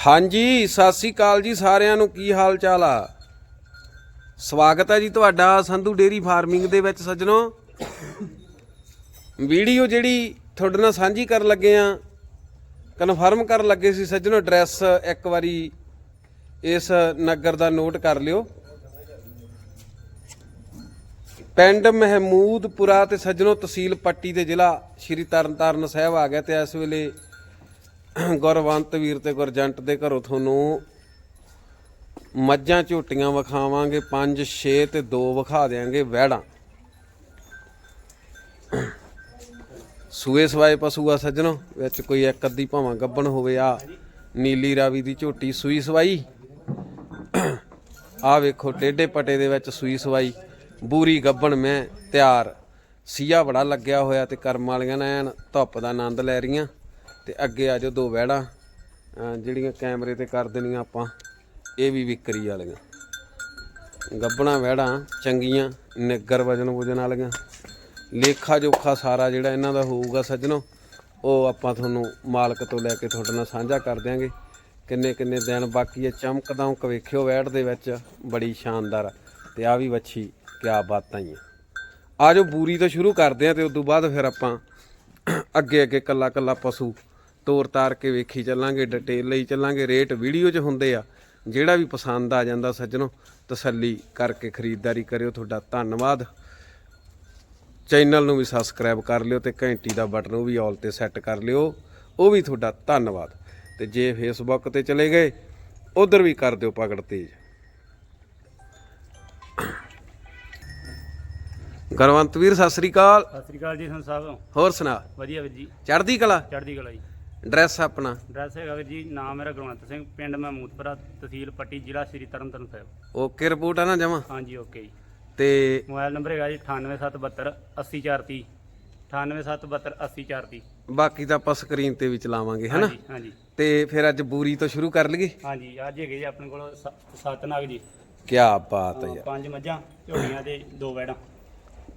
ਹਾਂਜੀ, ਸਤਿ ਸ੍ਰੀ ਅਕਾਲ ਜੀ ਸਾਰਿਆਂ ਨੂੰ। ਕੀ ਹਾਲ ਚਾਲ ਆ? ਸਵਾਗਤ ਹੈ ਜੀ ਤੁਹਾਡਾ ਸੰਧੂ ਡੇਰੀ ਫਾਰਮਿੰਗ ਦੇ ਵਿੱਚ ਸੱਜਣੋ। ਵੀਡੀਓ ਜਿਹੜੀ ਤੁਹਾਡੇ ਨਾਲ ਸਾਂਝੀ ਕਰਨ ਲੱਗੇ ਆ, ਕਨਫਰਮ ਕਰਨ ਲੱਗੇ ਸੀ ਸੱਜਣੋ, ਐਡਰੈਸ ਇੱਕ ਵਾਰੀ ਇਸ ਨਗਰ ਦਾ ਨੋਟ ਕਰ ਲਿਓ। ਪਿੰਡ ਮਹਿਮੂਦਪੁਰਾ ਤੇ ਸੱਜਣੋ, ਤਹਿਸੀਲ ਪੱਟੀ ਦੇ ਜ਼ਿਲ੍ਹਾ ਸ਼੍ਰੀ ਤਰਨਤਾਰਨ ਸਾਹਿਬ ਆ ਗਿਆ ਤੇ ਇਸ ਵੇਲੇ ਗੁਰਵੰਤ ਵੀਰ ਤੇ ਗੁਰਜੰਟ ਦੇ ਘਰੋਂ ਤੁਹਾਨੂੰ ਮੱਝਾਂ ਝੋਟੀਆਂ ਵਿਖਾਵਾਂਗੇ 5 6 ਤੇ 2 ਵਿਖਾ ਦੇਾਂਗੇ ਵਹਿੜਾਂ। ਸੂਏ ਸਵਾਏ ਪਸ਼ੂ ਆ ਸੱਜਣੋ, ਵਿੱਚ ਕੋਈ ਇੱਕ ਅੱਧੀ ਭਾਵਾਂ ਗੱਬਣ ਹੋਵੇ ਆ ਨੀਲੀ ਰਾਵੀ ਦੀ ਝੋਟੀ ਸੂਈ ਸਵਾਈ। ਆ ਵੇਖੋ ਟੇਡੇ ਪਟੇ ਦੇ ਵਿੱਚ ਸੂਈ ਸਵਾਈ, ਬੂਰੀ ਗੱਬਣ ਮੈਂ ਤਿਆਰ। ਸੀਆ ਬੜਾ ਲੱਗਿਆ ਹੋਇਆ ਤੇ ਕਰਮ ਵਾਲੀਆਂ ਨੇ ਧੁੱਪ ਦਾ ਆਨੰਦ ਲੈ ਰਹੀਆਂ। ਤੇ ਅੱਗੇ ਆ ਜਾਓ ਦੋ ਵਹਿੜਾਂ। ਜਿਹੜੀਆਂ ਕੈਮਰੇ ਤੇ ਕਰ ਦੇਣੀਆਂ ਆਪਾਂ, ਇਹ ਵੀ ਵਿਕਰੀ ਵਾਲੀਆਂ। ਗੱਬਣਾ ਵਹਿੜਾਂ, ਚੰਗੀਆਂ, ਨਿੱਗਰ ਵਜਨ ਵਜਨ ਵਾਲੀਆਂ। ਲੇਖਾ ਜੋਖਾ ਸਾਰਾ ਜਿਹੜਾ ਇਹਨਾਂ ਦਾ ਹੋਊਗਾ ਸੱਜਣੋ, ਉਹ ਆਪਾਂ ਤੁਹਾਨੂੰ ਮਾਲਕ ਤੋਂ ਲੈ ਕੇ ਤੁਹਾਡੇ ਨਾਲ ਸਾਂਝਾ ਕਰ ਦਿਆਂਗੇ। ਕਿੰਨੇ ਕਿੰਨੇ ਦਿਨ ਬਾਕੀ ਇਹ ਚਮਕਦਮਕ ਵੇਖਿਓ ਵੈੜ ਦੇ ਵਿੱਚ, ਬੜੀ ਸ਼ਾਨਦਾਰ ਤੇ ਆ ਵੀ ਵੱਛੀ, ਕਿਆ ਬਾਤਾਂ ਹੀ ਆ। ਆਜੋ ਬੂਰੀ ਤੋਂ ਸ਼ੁਰੂ ਕਰਦੇ ਆ ਤੇ ਉਸ ਤੋਂ ਬਾਅਦ ਫਿਰ ਆਪਾਂ ਅੱਗੇ ਅੱਗੇ ਕੱਲਾ ਕੱਲਾ ਪਸ਼ੂ ਤੋਰ ਤਾਰ ਕੇ ਵੇਖੀ ਚੱਲਾਂਗੇ ਡਿਟੇਲ ਲਈ ਚੱਲਾਂਗੇ ਰੇਟ ਵੀਡੀਓ 'ਚ ਹੁੰਦੇ ਆ। ਜਿਹੜਾ ਵੀ ਪਸੰਦ ਆ ਜਾਂਦਾ ਸੱਜਣੋ ਤਸੱਲੀ ਕਰਕੇ ਖਰੀਦਦਾਰੀ ਕਰਿਓ ਤੁਹਾਡਾ ਧੰਨਵਾਦ। ਚੈਨਲ ਨੂੰ ਵੀ ਸਬਸਕ੍ਰਾਈਬ ਕਰ ਲਿਓ ਤੇ ਘੰਟੀ ਦਾ ਬਟਨ ਉਹ ਵੀ ਆਲ ਤੇ ਸੈੱਟ ਕਰ ਲਿਓ ਉਹ ਵੀ ਤੁਹਾਡਾ ਧੰਨਵਾਦ। ਤੇ ਜੇ ਫੇਸਬੁੱਕ ਤੇ ਚਲੇ ਗਏ ਉਧਰ ਵੀ ਕਰ ਦਿਓ ਪਕੜ ਤੇਜ। ਗਰਵੰਤ ਵੀਰ ਸਤਿ ਸ੍ਰੀ ਅਕਾਲ। ਸਤਿ ਸ੍ਰੀ ਅਕਾਲ ਜੀ ਸੰਤ ਸਾਹਿਬ। ਹੋਰ ਸੁਣਾ। ਵਧੀਆ ਵੀਰ ਜੀ। ਚੜ੍ਹਦੀ ਕਲਾ? ਚੜ੍ਹਦੀ ਕਲਾ ਜੀ। ਐਡਰੈਸ ਆਪਣਾ। ਐਡਰੈਸ ਹੈਗਾ ਵੀਰ ਜੀ ਨਾਮ ਮੇਰਾ ਗੁਰਵੰਤ ਸਿੰਘ ਪਿੰਡ ਮਹਿਮੂਦਪੁਰਾ ਤਹਿਸੀਲ ਪੱਟੀ ਜ਼ਿਲ੍ਹਾ ਸ਼੍ਰੀ ਤਰਨਤਾਰਨ ਸਾਹਿਬ। ਓਕੇ ਰਿਪੋਰਟ ਆ ਨਾ ਜਮਾ? ਹਾਂਜੀ ਓਕੇ ਜੀ। ਤੇ ਮੋਬਾਈਲ ਨੰਬਰ ਹੈਗਾ ਜੀ 98772 80430 98772 80430 ਬਾਕੀ ਤਾਂ ਆਪਾਂ ਸਕਰੀਨ ਤੇ ਵੀ ਚਲਾਵਾਂਗੇ ਹੈਨਾ? ਹਾਂਜੀ ਹਾਂਜੀ। ਤੇ ਫਿਰ ਅੱਜ ਬੂਰੀ ਤੋਂ ਸ਼ੁਰੂ ਕਰ ਲਈਏ? ਹਾਂਜੀ ਅੱਜ ਹੈਗੇ ਜੀ ਆਪਣੇ ਕੋਲ ਸ- ਸੱਤ ਨਗ ਜੀ। ਕੀ ਬਾਤ ਹੈ ਯਾਰ। ਪੰਜ ਮੱਝਾਂ ਝੋਟੀਆਂ ਤੇ ਦੋ ਵੈੜਾਂ।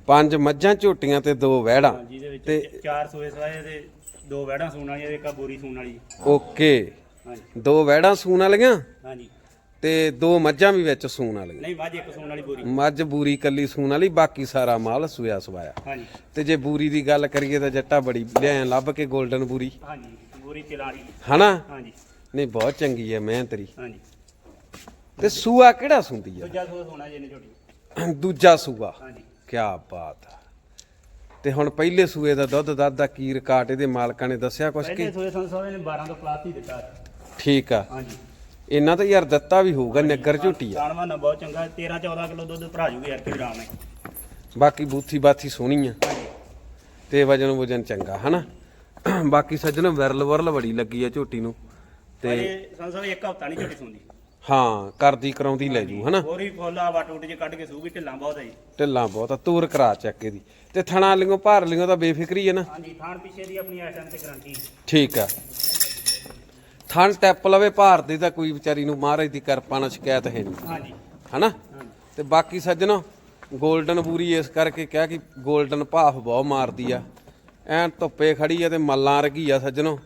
ਪੰਜ ਮੱਝਾਂ ਝੋਟੀਆਂ ਤੇ ਦੋ ਵਹਿੜਾਂ ਹਾਂਜੀ ਵਿੱਚ ਤੇ- ਚਾਰ ਸੂਏ ਸਵਾਏ ਤੇ ਦੋ ਵੈੜਾਂ ਸੂਣ ਵਾਲੀਆਂ ਇੱਕ ਆਹ ਬੋਰੀ ਸੂਣ ਵਾਲੀ। ਓਕੇ। ਹਾਂਜੀ। ਦੋ ਵਹਿੜਾਂ ਸੂਣ ਵਾਲੀਆਂ ਹਾਂਜੀ। ਤੇ ਦੋ ਮੱਝਾਂ ਵੀ ਵਿੱਚ ਸੂਣ ਵਾਲੀਆਂ। ਨਹੀਂ ਮੱਝ ਇੱਕ ਸੂਣ ਵਾਲੀ ਬੋਰੀ। ਮੱਝ ਬੂਰੀ ਕੱਲੀ ਸੂਣ ਵਾਲੀ ਬਾਕੀ ਸਾਰਾ ਮਾਲ ਸੂਇਆ ਸਵਾਇਆ। ਹਾਂਜੀ। ਤੇ ਜੇ ਬੂਰੀ ਦੀ ਗੱਲ ਕਰੀਏ ਤਾਂ ਜੱਟਾ ਬੜੀ ਲਿਆ ਲੱਭ ਕੇ 골ਡਨ ਬੂਰੀ। ਹਾਂਜੀ ਬੋਰੀ ਚਲਾ ਵਾਲੀ। ਹਨਾ? ਹਾਂਜੀ। ਨਹੀਂ ਬਹੁਤ ਚੰਗੀ ਹੈ ਮੈਂ ਤੇਰੀ। ਹਾਂਜੀ। ਤੇ ਸੂਆ ਕਿਹੜਾ ਸੁੰਦੀ ਆ? ਦੂਜਾ ਸੂਆ ਸੋਣਾ ਜੀ ਇਹਨੇ ਝੋਟੀ ਦੂਜਾ ਸੂਆ। ਹਾਂਜੀ। ਕੀ ਬਾਤ ਆ। ਤੇ ਹੁਣ ਪਹਿਲੇ ਸੂਏ ਦਾ ਦੁੱਧ ਦੱਧ ਦਾ ਕੀ ਰਿਕਾਰਡ? ਇਹਦੇ ਮਾਲਕਾਂ ਨੇ ਦੱਸਿਆ ਕੁਛ ਪਹਿਲੇ ਕਿ ਸੂਏ ਸੰਸੋਵੇ ਨੇ 12 ਤੋਂ ਪਲਾਸ ਹੀ ਦਿੱਤਾ। ਠੀਕ ਆ। ਹਾਂਜੀ। ਇਹਨਾਂ ਤਾਂ ਯਾਰ ਦਿੱਤਾ ਵੀ ਹੋਊਗਾ ਨਿੱਗਰ ਝੋਟੀ ਆ। ਜਾਨਵਰ ਨਾ ਬਹੁਤ ਚੰਗਾ 13 14 ਕਿਲੋ ਦੁੱਧ ਭਰਾ ਜੂਗੇ ਯਾਰ ਕਿ ਰਾਮ ਹੈ। ਬਾਕੀ ਬੂਥੀ ਬਾਥੀ ਸੋਹਣੀ ਆ। ਤੇ ਵਜਨ ਵਜਨ ਚੰਗਾ ਹਨਾ? ਬਾਕੀ ਸੱਜਣ ਵਿਰਲ ਵਰਲ ਬੜੀ ਲੱਗੀ ਆ ਝੋਟੀ ਨੂੰ। ਤੇ ਤੇ ਇੱਕ ਹਫਤਾ ਨਹੀਂ ਝੋਟੀ ਸੁੰਦੀ। ਹਾਂ ਕਰਦੀ ਕਰਾਉਂਦੀ ਲੈ ਜੂ ਹਨਾ? ਹੋਰੀ ਫੁੱਲਾ ਵਟ ਉਟ ਜੇ ਕੱਢ ਕੇ ਸੂਗੀ ਢਿੱਲਾਂ ਬਹੁਤ ਹੈ ਜੀ। ਢਿੱਲਾਂ ਬਹੁਤ ਆ ਤੂਰ ਕਰਾ ਚੱਕ ਇਹਦੀ। ਤੇ ਥਣਾ ਲਿਓ ਭਾਰ ਲਿਓ ਤਾਂ ਬੇਫਿਕਰੀ ਹੈ ਨਾ? ਹਾਂਜੀ ਥਾਣ ਪਿੱਛੇ ਦੀ ਆਪਣੀ ਐਟਮ ਤੇ ਗਰੰਟੀ। ਠੀਕ ਆ। ਥਣ ਟੈਪ ਲਵੇ ਭਾਰ ਦੀ ਤਾਂ ਕੋਈ ਵਿਚਾਰੀ ਨੂੰ ਮਹਾਰਾਜ ਦੀ ਕਿਰਪਾ ਨਾਲ ਸ਼ਿਕਾਇਤ ਹੈ ਨਹੀਂ। ਹਾਂਜੀ। ਹਨਾ? ਤੇ ਬਾਕੀ ਸੱਜਣੋ 골ਡਨ ਬੂਰੀ ਇਸ ਕਰਕੇ ਕਿਹਾ ਕਿ 골ਡਨ ਭਾਫ ਬਹੁਤ ਮਾਰਦੀ ਆ। ਐਨ ਧੁੱਪੇ ਖੜੀ ਆ ਤੇ ਮੱਲਾਂ ਰਗੀ ਆ ਸੱਜਣੋ।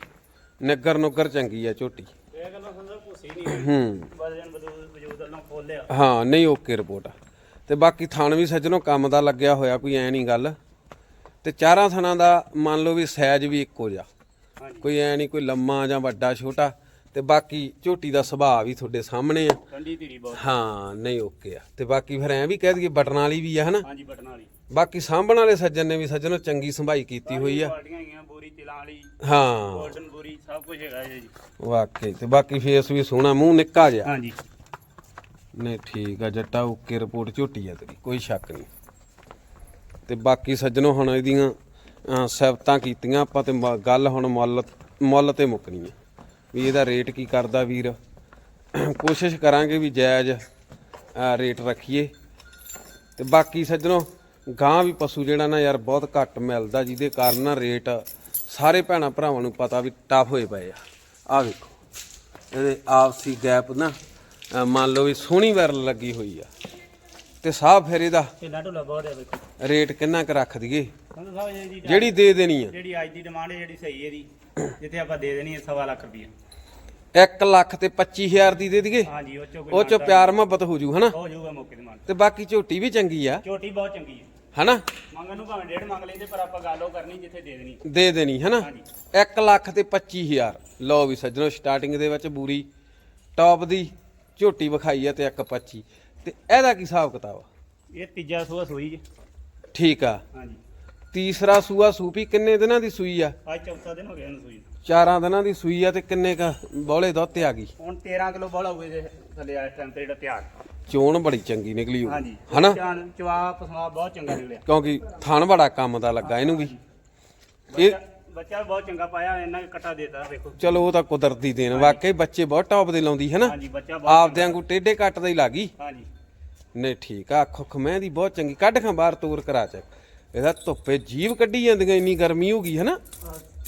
ਨਿੱਗਰ ਨੁੱਗਰ ਚੰਗੀ ਆ ਝੋਟੀ। ਇਹ ਗੱਲਾਂ ਸੰਸੋ ਭੁੱਸੀ ਨਹੀਂ। ਹੂੰ। ਵਜਨ ਵਜੂਦ ਵਜੂਦ ਵੱਲੋਂ ਖੋਲਿਆ ਹਾਂ ਨਹੀਂ ਓਕੇ ਰਿਪੋਰਟ ਆ। ਤੇ ਬਾਕੀ ਥਣ ਵੀ ਸੱਜਣੋ ਕੰਮ ਦਾ ਲੱਗਿਆ ਹੋਇਆ ਕੋਈ ਐ ਨਹੀਂ ਗੱਲ। ਤੇ ਚਾਰਾਂ ਥਣਾਂ ਦਾ ਮੰਨ ਲਓ ਵੀ ਸਾਈਜ਼ ਵੀ ਇੱਕੋ ਜਿਹਾ। ਕੋਈ ਐ ਨਹੀਂ ਕੋਈ ਲੰਮਾ ਜਾਂ ਵੱਡਾ ਛੋਟਾ ਤੇ ਬਾਕੀ ਝੋਟੀ ਦਾ ਸੁਭਾਅ ਵੀ ਤੁਹਾਡੇ ਸਾਹਮਣੇ ਆ। ਠੰਡੀ ਧੀਰੀ ਬਹੁਤ। ਹਾਂ ਨਹੀਂ ਓਕੇ ਆ। ਤੇ ਬਾਕੀ ਫਿਰ ਐ ਵੀ ਕਹਿ ਦਈਏ ਬਟਨ ਵਾਲੀ ਵੀ ਆ ਹਨਾ? ਹਾਂਜੀ ਬਟਨ ਵਾਲੀ। ਬਾਕੀ ਸਾਂਭਣ ਵਾਲੇ ਸੱਜਣ ਨੇ ਵੀ ਸੱਜਣੋ ਚੰਗੀ ਸੰਭਾਈ ਕੀਤੀ ਹੋਈ ਆ। ਕੁਆਲਟੀਆਂ ਹੈਗੀਆਂ ਬੋਰੀ ਤਿਲਾਂ ਵਾਲੀ ਹਾਂ। ਗੋਲਡਨ ਬੋਰੀ ਸਭ ਕੁਝ ਹੈਗਾ ਜੀ। ਵਾਕਈ ਤੇ ਬਾਕੀ ਫੇਸ ਵੀ ਸੋਹਣਾ ਮੂੰਹ ਨਿੱਕਾ ਜਿਹਾ। ਹਾਂਜੀ। ਨਹੀਂ ਠੀਕ ਆ ਜੱਟਾ ਓਕੇ ਰਿਪੋਰਟ ਝੋਟੀ ਆ ਤੇਰੀ ਕੋਈ ਸ਼ੱਕ ਨਹੀਂ। ਤੇ ਬਾਕੀ ਸੱਜਣੋ ਹੁਣ ਇਹਦੀਆਂ ਅਹ, ਸਿਫਤਾਂ ਕੀਤੀਆਂ ਆਪਾਂ ਤੇ ਮ- ਗੱਲ ਹੁਣ ਮੁੱਲ ਮੁੱਲ ਤੇ ਮੁੱਕਣੀ ਆ। ਵੀ ਇਹਦਾ ਰੇਟ ਕੀ ਕਰਦਾ ਵੀਰ? ਕੋਸ਼ਿਸ਼ ਕਰਾਂਗੇ ਵੀ ਜਾਇਜ਼ ਰੇਟ ਰੱਖੀਏ। ਤੇ ਬਾਕੀ ਸੱਜਣੋ ਗਾਂ ਵੀ ਪਸ਼ੂ ਜਿਹੜਾ ਨਾ ਯਾਰ ਬਹੁਤ ਘੱਟ ਮਿਲਦਾ ਜਿਹਦੇ ਕਾਰਨ ਨਾ ਰੇਟ ਸਾਰੇ ਭੈਣਾਂ ਭਰਾਵਾਂ ਨੂੰ ਪਤਾ ਵੀ ਟਫ ਹੋਏ ਪਏ ਆ। ਆ ਵੇਖੋ ਇਹਦੇ ਆਪਸੀ ਗੈਪ ਨਾ ਅਹ ਮੰਨ ਲਓ ਵੀ ਸੋਹਣੀ ਵਿਰਲ ਲੱਗੀ ਹੋਈ ਆ। ਤੇ ਸਾਹ ਫਿਰ ਇਹਦਾ ਢਿੱਲਾ ਢੁੱਲਾ ਬਹੁਤ ਹੈ ਵੇਖੋ ਰੇਟ ਕਿੰਨਾ ਕੁ ਰੱਖ ਦਈਏ? ਸੰਧੂ ਸਾਹਿਬ ਦੀ ਜਿਹੜੀ ਦੇ ਦੇਣੀ ਆ। ਜਿਹੜੀ ਅੱਜ ਦੀ ਡਿਮਾਂਡ ਹੈ ਜਿਹੜੀ ਸਹੀ ਹੈ ਦੀ ਜਿੱਥੇ ਆਪਾਂ ਦੇ ਦੇਣੀ ਹੈ ਸਵਾ ਲੱਖ ਰੁਪਏ 1 ਲੱਖ ਤੇ 25000 ਦੀ ਦੇ ਦਈਏ? ਹਾਂਜੀ ਉਹ ਚੋਂ ਕੋਈ ਉਹ ਚ ਪਿਆਰ ਮੁਹੱਬਤ ਹੋ ਜੂ ਹਨਾ? ਹੋ ਜਾਊਗਾ ਮੌਕੇ ਤੇ ਮੰਨ ਤੇ ਬਾਕੀ ਝੋਟੀ ਵੀ ਚੰਗੀ ਆ। ਝੋਟੀ ਬਹੁਤ ਚੰਗੀ ਹੈ। ਹਨਾ? ਮੰਗਣ ਨੂੰ ਭਾਵੇਂ ਡੇਢ ਮੰਗ ਲੈਂਦੇ ਪਰ ਆਪਾਂ ਗੱਲ ਉਹ ਕਰਨੀ ਜਿੱਥੇ ਦੇ ਦੇਣੀ। ਦੇ ਦੇਣੀ ਹਨਾ? ਹਾਂਜੀ। 1 ਲੱਖ ਤੇ 25000 ਲਓ ਵੀ ਸੱਜਣੋ ਸਟਾਰਟਿੰਗ ਦੇ ਵਿੱਚ ਬੂਰੀ ਟੌਪ ਦੀ। ਝੋਟੀ ਵਿਖਾਈ ਆ ਤੇ 125 ਤੇ ਇਹਦਾ ਕੀ ਹਿਸਾਬ ਕਿਤਾਬ ਆ? ਇਹ ਤੀਜਾ ਸੂਆ ਸੂਈ ਜੀ। ਠੀਕ ਆ। ਹਾਂਜੀ। ਤੀਸਰਾ ਸੂਆ ਸੂਪੀ ਕਿੰਨੇ ਦਿਨਾਂ ਦੀ ਸੂਈ ਆ? ਅੱਜ ਚੌਥਾ ਦਿਨ ਹੋ ਗਿਆ ਇਹਨੂੰ ਸੂਈ ਨੂੰ। ਚਾਰਾਂ ਦਿਨਾਂ ਦੀ ਸੂਈ ਆ ਤੇ ਕਿੰਨੇ ਕ ਬੌਲੇ ਦੁੱਧ ਤੇ ਆ ਗਈ? ਹੁਣ 13 ਕਿਲੋ ਬੋਲਾ ਹੋਏ ਜੇ ਥੱਲੇ ਇਸ ਟਾਈਮ ਤੇ ਜਿਹੜਾ ਤਿਆਰ। ਚੋਣ ਬੜੀ ਚੰਗੀ ਨਿਕਲੀ ਉਹ। ਹਾਂਜੀ। ਹਨਾ? ਚਾਨ ਚਵਾ ਪਸਮਾ ਬਹੁਤ ਚੰਗਾ ਨਿਕਲਿਆ ਕਿਉਂਕਿ ਥਣ ਬੜਾ ਕੰਮ ਦਾ ਲੱਗਾ ਇਹਨੂੰ ਵੀ। ਇਹ ਬੱਚਾ ਬੱਚਾ ਵੀ ਬਹੁਤ ਚੰਗਾ ਪਾਇਆ ਇਹਨਾਂ ਨੇ ਕੱਟਾ ਦੇਤਾ ਵੇਖੋ ਚਲੋ ਉਹ ਤਾਂ ਕੁਦਰਤੀ ਦੇਣ। ਵਾਕਈ ਬੱਚੇ ਬਹੁਤ ਟੌਪ ਦੇ ਲਾਉਂਦੀ ਹੈ ਨਾ? ਹਾਂਜੀ ਬੱਚਾ ਬਹੁਤ ਆਪਦੇ ਵਾਂਗੂ ਟੇਢੇ ਕੱਟ ਦਾ ਹੀ ਲੱਗੀ ਹਾਂਜੀ। ਨਹੀਂ ਠੀਕ ਆ ਅੱਖ ਉੱਖ ਮੈਂ ਦੀ ਬਹੁਤ ਚੰਗੀ। ਕੱਢ ਖਾਂ ਬਾਹਰ ਤੋਰ ਕਰਾ ਚੱਕ। ਇਹਦਾ ਧੁੱਪੇ ਜੀਵ ਕੱਢੀ ਜਾਂਦੀਆਂ ਇੰਨੀ ਗਰਮੀ ਹੋ ਗਈ ਹੈ ਨਾ?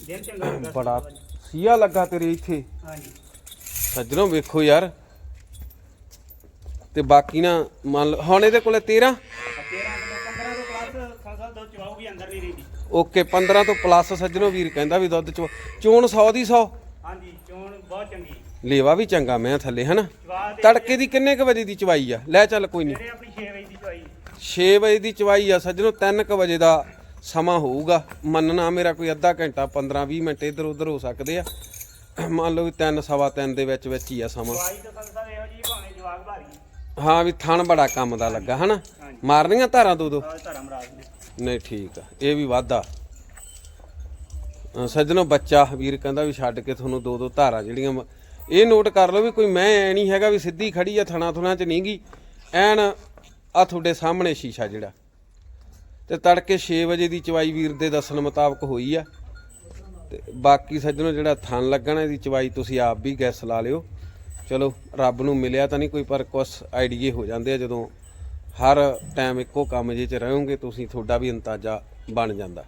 ਦਿਨ ਚੰਗਾ ਲੱਗਾ ਬੜਾ ਸੀਆ ਲੱਗਾ ਤੇਰੇ ਇੱਥੇ। ਹਾਂਜੀ। ਸੱਜਣੋਂ ਵੇਖੋ ਯਾਰ। ਤੇ ਬਾਕੀ ਨਾ ਮੰਨ ਲਓ ਹੁਣ ਇਹਦੇ ਕੋਲੇ 13 13 ਕਿਲੋ 15 ਤੋਂ ਪਲੱਸ ਸੰਸਦ ਦੋ ਚਵਾਉ ਵੀ ਅੰਦਰ ਨਹੀਂ ਰਹਿੰਦੀ ਓਕੇ 15 ਤੋਂ ਪਲੱਸ ਸੱਜਣੋਂ ਵੀਰ ਕਹਿੰਦਾ ਵੀ ਦੁੱਧ ਚ ਚੋਣ 100 ਦੀ 100 ਹਾਂਜੀ ਚੋਣ ਬਹੁਤ ਚੰਗੀ। ਲੇਵਾ ਵੀ ਚੰਗਾ ਮੈਂ ਥੱਲੇ ਹਨਾ? ਤੜਕੇ ਦੀ ਕਿੰਨੇ ਕ ਵਜੇ ਦੀ ਚਵਾਈ ਆ? ਲੈ ਚੱਲ ਕੋਈ ਨਹੀਂ ਆਪਣੀ 6 ਵਜੇ ਦੀ ਚਵਾਈ। 6 ਵਜੇ ਦੀ ਚਵਾਈ ਆ ਸੱਜਣੋ 3:00 ਵਜੇ ਦਾ ਸਮਾਂ ਹੋਊਗਾ। ਮੰਨਣਾ ਮੇਰਾ ਕੋਈ ਅੱਧਾ ਘੰਟਾ 15-20 ਮਿੰਟ ਇੱਧਰ ਉੱਧਰ ਹੋ ਸਕਦੇ ਆ। ਮੰਨ ਲਓ ਵੀ 3 ਸਵਾ 3 ਦੇ ਵਿੱਚ ਵਿੱਚ ਹੀ ਆ ਸਮਾਂ। ਚਵਾਈ ਤਾਂ ਸੰਸਦ ਇਹੋ ਜੀ ਭਾਵੇਂ ਜਵਾਬ ਭਾਰੀ। ਹਾਂ ਵੀ ਥਣ ਬੜਾ ਕੰਮ ਦਾ ਲੱਗਾ ਹਨਾ? ਮਾਰਨੀਆਂ ਧਾਰਾਂ ਦੋ ਦੋ ਨਹੀਂ ਠੀਕ ਆ। ਇਹ ਵੀ ਵਾਧਾ। ਅ, ਸੱਜਣੋ ਬੱਚਾ ਵੀਰ ਕਹਿੰਦਾ ਵੀ ਛੱਡ ਕੇ ਤੁਹਾਨੂੰ ਦੋ ਦੋ ਧਾਰਾਂ ਜਿਹੜੀਆਂ ਮ- ਇਹ ਨੋਟ ਕਰ ਲਓ ਵੀ ਕੋਈ ਮੈਂ ਐ ਨਹੀਂ ਹੈਗਾ ਵੀ ਸਿੱਧੀ ਖੜੀ ਆ ਥਣਾ ਥੁਣਾ ਚ ਨਹੀਂ ਗਈ ਐਨ ਆ ਤੁਹਾਡੇ ਸਾਹਮਣੇ ਸ਼ੀਸ਼ਾ ਜਿਹੜਾ। ਤੇ ਤੜਕੇ 6 ਵਜੇ ਦੀ ਚਵਾਈ ਵੀਰ ਦੇ ਦੱਸਣ ਮੁਤਾਬਕ ਹੋਈ ਆ। ਤੇ ਬਾਕੀ ਸੱਜਣੋ ਜਿਹੜਾ ਥਣ ਲੱਗਣਾ ਇਹਦੀ ਚਵਾਈ ਤੁਸੀਂ ਆਪ ਵੀ ਗੈਸ ਲਾ ਲਿਓ। ਚਲੋ ਰੱਬ ਨੂੰ ਮਿਲਿਆ ਤਾਂ ਨਹੀਂ ਕੋਈ ਪਰ ਕੁਛ ਆਈਡੀਏ ਹੋ ਜਾਂਦੇ ਆ ਜਦੋਂ ਹਰ ਟਾਈਮ ਇੱਕੋ ਕੰਮ ਜੇ ਚ ਰਹੋਗੇ ਤੁਸੀਂ ਤੁਹਾਡਾ ਵੀ ਅੰਦਾਜ਼ਾ ਬਣ ਜਾਂਦਾ।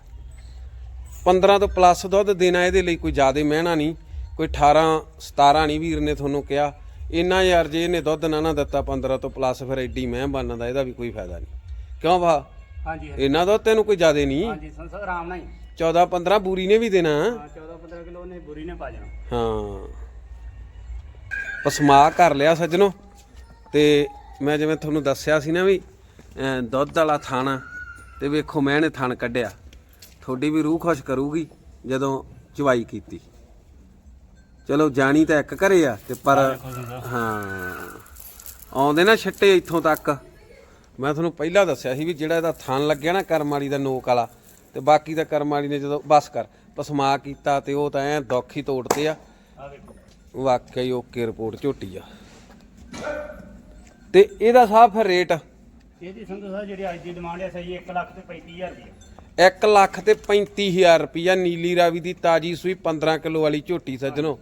15 ਤੋਂ ਪਲੱਸ ਦੁੱਧ ਦੇਣਾ ਇਹਦੇ ਲਈ ਕੋਈ ਜ਼ਿਆਦਾ ਮਹਿਣਾ ਨਹੀਂ ਕੋਈ 18 17 ਨਹੀਂ ਵੀਰ ਨੇ ਤੁਹਾਨੂੰ ਕਿਹਾ। ਇੰਨਾ ਯਾਰ ਜੇ ਇਹਨੇ ਦੁੱਧ ਨਾ ਨਾ ਦਿੱਤਾ 15 ਤੋਂ ਪਲੱਸ ਫਿਰ ਐਡੀ ਮਹਿ ਬਣਨ ਦਾ ਇਹਦਾ ਵੀ ਕੋਈ ਫਾਇਦਾ ਨਹੀਂ। ਕਿਉਂ ਭਾ? ਹਾਂਜੀ। ਇੰਨਾ ਦੁੱਧ ਤੈਨੂੰ ਕੋਈ ਜ਼ਿਆਦਾ ਨਹੀਂ। ਹਾਂਜੀ ਸੰਸਦ ਆਰਾਮ ਨਾਲ ਹੀ। 14 15 ਬੂਰੀ ਨੇ ਵੀ ਦੇਣਾ। ਹਾਂ 14 15 ਕਿਲੋ ਨੇ ਬੁਰੀ ਨੇ ਪਾ ਜਾਣਾ ਹਾਂ। ਪਸਮਾ ਕਰ ਲਿਆ ਸੱਜਣੋ ਤੇ ਮੈਂ ਜਿਵੇਂ ਤੁਹਾਨੂੰ ਦੱਸਿਆ ਸੀ ਨਾ ਵੀ ਦੁੱਧ ਵਾਲਾ ਥਣ ਤੇ ਵੇਖੋ ਮੈਂ ਇਹਨੇ ਥਣ ਕੱਢਿਆ। ਤੁਹਾਡੀ ਵੀ ਰੂਹ ਖੁਸ਼ ਕਰੂਗੀ ਜਦੋਂ ਚਵਾਈ ਕੀਤੀ। ਚਲੋ ਜਾਣੀ ਤਾਂ ਇੱਕ ਘਰੇ ਆ ਤੇ ਪਰ ਹਾਂ ਆਉਂਦੇ ਨਾ ਛੱਟੇ ਇੱਥੋਂ ਤੱਕ। ਮੈਂ ਤੁਹਾਨੂੰ ਪਹਿਲਾਂ ਦੱਸਿਆ ਸੀ ਵੀ ਜਿਹੜਾ ਇਹਦਾ ਥਣ ਲੱਗਿਆ ਨਾ ਕਰਮ ਵਾਲੀ ਦਾ ਨੋਕ ਵਾਲਾ ਤੇ ਬਾਕੀ ਦਾ ਕਰਮ ਵਾਲੀ ਨੇ ਜਦੋਂ ਬਸ ਕਰ ਪਸਮਾ ਕੀਤਾ ਤੇ ਉਹ ਤਾਂ ਐ ਦੁੱਖ ਹੀ ਤੋੜਦੇ ਆ। ਵਾਕਈ ਓਕੇ ਰਿਪੋਰਟ ਝੋਟੀ ਆ। ਤੇ ਇਹਦਾ ਸਾਫ਼ ਫਿਰ ਰੇਟ? ਇਹਦੀ ਸੰਸਦ ਸਾਹਿਬ ਜਿਹੜੀ ਅੱਜ ਦੀ ਡਿਮਾਂਡ ਹੈ ਸਹੀ 1 ਲੱਖ ਤੇ 35000 ਰੁਪਏ 1 ਲੱਖ ਤੇ 35000 ਰੁਪਿਆ ਨੀਲੀ ਰਾਵੀ ਦੀ ਤਾਜੀ ਸੂਈ 15 ਕਿਲੋ ਵਾਲੀ ਝੋਟੀ ਸੱਜਣੋ।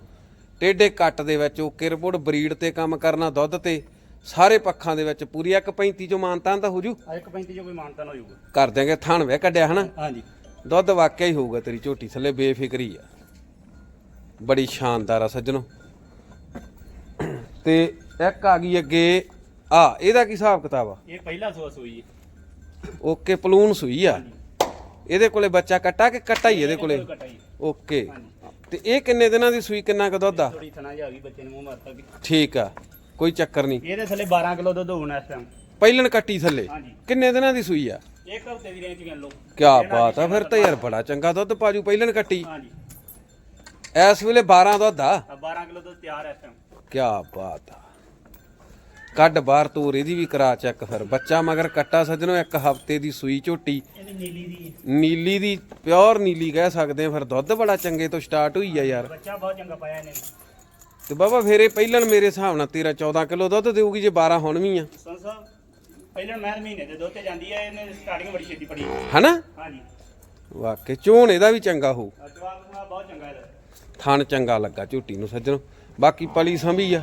ਟੇਢੇ ਕੱਟ ਦੇ ਵਿੱਚ ਓਕੇ ਰਿਪੋਰਟ ਬਰੀਡ ਤੇ ਕੰਮ ਕਰਨਾ ਦੁੱਧ ਤੇ ਸਾਰੇ ਪੱਖਾਂ ਦੇ ਵਿੱਚ ਪੂਰੀ 1.35 ਚੋਂ ਮਾਨਤਾਂ ਤਾਂ ਹੋ ਜੂ? ਆ 135 ਜੋ ਕੋਈ ਮਾਨਤਾ ਨਾ ਹੋ ਜਾਊਗਾ। ਕਰ ਦਿਆਂਗੇ ਥਣ ਵੇ ਕੱਢਿਆ ਹਨਾ? ਹਾਂਜੀ। ਦੁੱਧ ਵਾਕਿਆ ਹੀ ਹੋਊਗਾ ਤੇਰੀ ਝੋਟੀ ਥੱਲੇ ਬੇਫਿਕਰੀ ਆ। ਬੜੀ ਸ਼ਾਨਦਾਰ ਆ ਸੱਜਣੋ। ਤੇ ਇੱਕ ਆ ਗਈ ਅੱਗੇ ਆ ਇਹਦਾ ਕੀ ਹਿਸਾਬ ਕਿਤਾਬ ਆ? ਇਹ ਪਹਿਲਾ ਸੂਆ ਸੂਈ ਹੈ ਓਕੇ ਪਲੂਨ ਸੂਈ ਆ। ਇਹਦੇ ਕੋਲੇ ਬੱਚਾ ਕੱਟਾ ਕਿ ਕੱਟਾ ਹੀ ਇਹਦੇ ਕੋਲੇ? ਓਕੇ। ਤੇ ਇਹ ਕਿੰਨੇ ਦਿਨਾਂ ਦੀ ਸੂਈ ਕਿੰਨਾ ਕੁ ਦੁੱਧ ਆ? ਥੋੜੀ ਥਣਾ ਜਾ ਗਈ ਬੱਚੇ ਨੂੰ ਮੂੰਹ ਮਾਰਤਾ ਕਿ ਠੀਕ ਆ ਕੋਈ ਚੱਕਰ ਨਹੀਂ। ਇਹਦੇ ਥੱਲੇ 12 ਕਿਲੋ ਦੁੱਧ ਹੋਣਾ ਇਸ ਟਾਈਮ ਪਹਿਲਣ ਕੱਟੀ ਥੱਲੇ। ਹਾਂਜੀ। ਕਿੰਨੇ ਦਿਨਾਂ ਦੀ ਸੂਈ ਆ? ਇੱਕ ਹਫ਼ਤੇ ਦੀ ਰੇਂਜ ਗਿਣ ਲਓ। ਕੀ ਬਾਤ ਆ ਫਿਰ ਤਾਂ ਯਾਰ ਬੜਾ ਚੰਗਾ ਦੁੱਧ ਪਾਜੂ ਪਹਿਲਣ ਕੱਟੀ। ਹਾਂਜੀ। ਇਸ ਵੇਲੇ 12 ਦੁੱਧ ਆ? ਆ 12 ਕਿਲੋ ਦੁੱਧ ਤਿਆਰ ਹੈ ਇਸ ਟਾਈਮ ਕੀ ਬਾਤ ਆ। ਕੱਢ ਬਾਹਰ ਤੋਰ ਇਹਦੀ ਵੀ ਕਰਾ ਚੈੱਕ ਫਿਰ। ਬੱਚਾ ਮਗਰ ਕੱਟਾ ਸੱਜਣੋ ਇੱਕ ਹਫ਼ਤੇ ਦੀ ਸੂਈ ਝੋਟੀ। ਨੀਲੀ ਦੀ ਨੀਲੀ ਦੀ ਪਿਓਰ ਨੀਲੀ ਕਹਿ ਸਕਦੇ ਆ ਫਿਰ। ਦੁੱਧ ਬੜਾ ਚੰਗੇ ਤੋਂ ਸਟਾਰਟ ਹੋਈ ਆ ਯਾਰ। ਬੱਚਾ ਬਹੁਤ ਚੰਗਾ ਪਾਇਆ ਇਹਨੇ। ਤੇ ਬਾਬਾ ਫੇਰੇ ਪਹਿਲਣ ਮੇਰੇ ਹਿਸਾਬ ਨਾਲ 13 14 ਕਿਲੋ ਦੁੱਧ ਦੇਊਗੀ ਜੇ 12 ਹੁਣ ਵੀ ਆ ਸੰਸਾ ਪਹਿਲਾਂ ਮੈਂ ਮਹੀਨੇ ਦੇ ਦੁੱਧ ਤੇ ਜਾਂਦੀ ਹੈ ਇਹਨੇ ਸਟਾਰਟਿੰਗ ਬੜੀ ਛੇਤੀ ਪੜੀ। ਹਨਾ? ਹਾਂਜੀ। ਵਾਕੇ ਚੋਣ ਇਹਦਾ ਵੀ ਚੰਗਾ ਆ ਜਵਾਬ ਬਹੁਤ ਚੰਗਾ ਇਹਦਾ। ਥਣ ਚੰਗਾ ਲੱਗਾ ਝੋਟੀ ਨੂੰ ਸੱਜਣੋ। ਬਾਕੀ ਪਲੀ ਸੰਭੀ ਆ।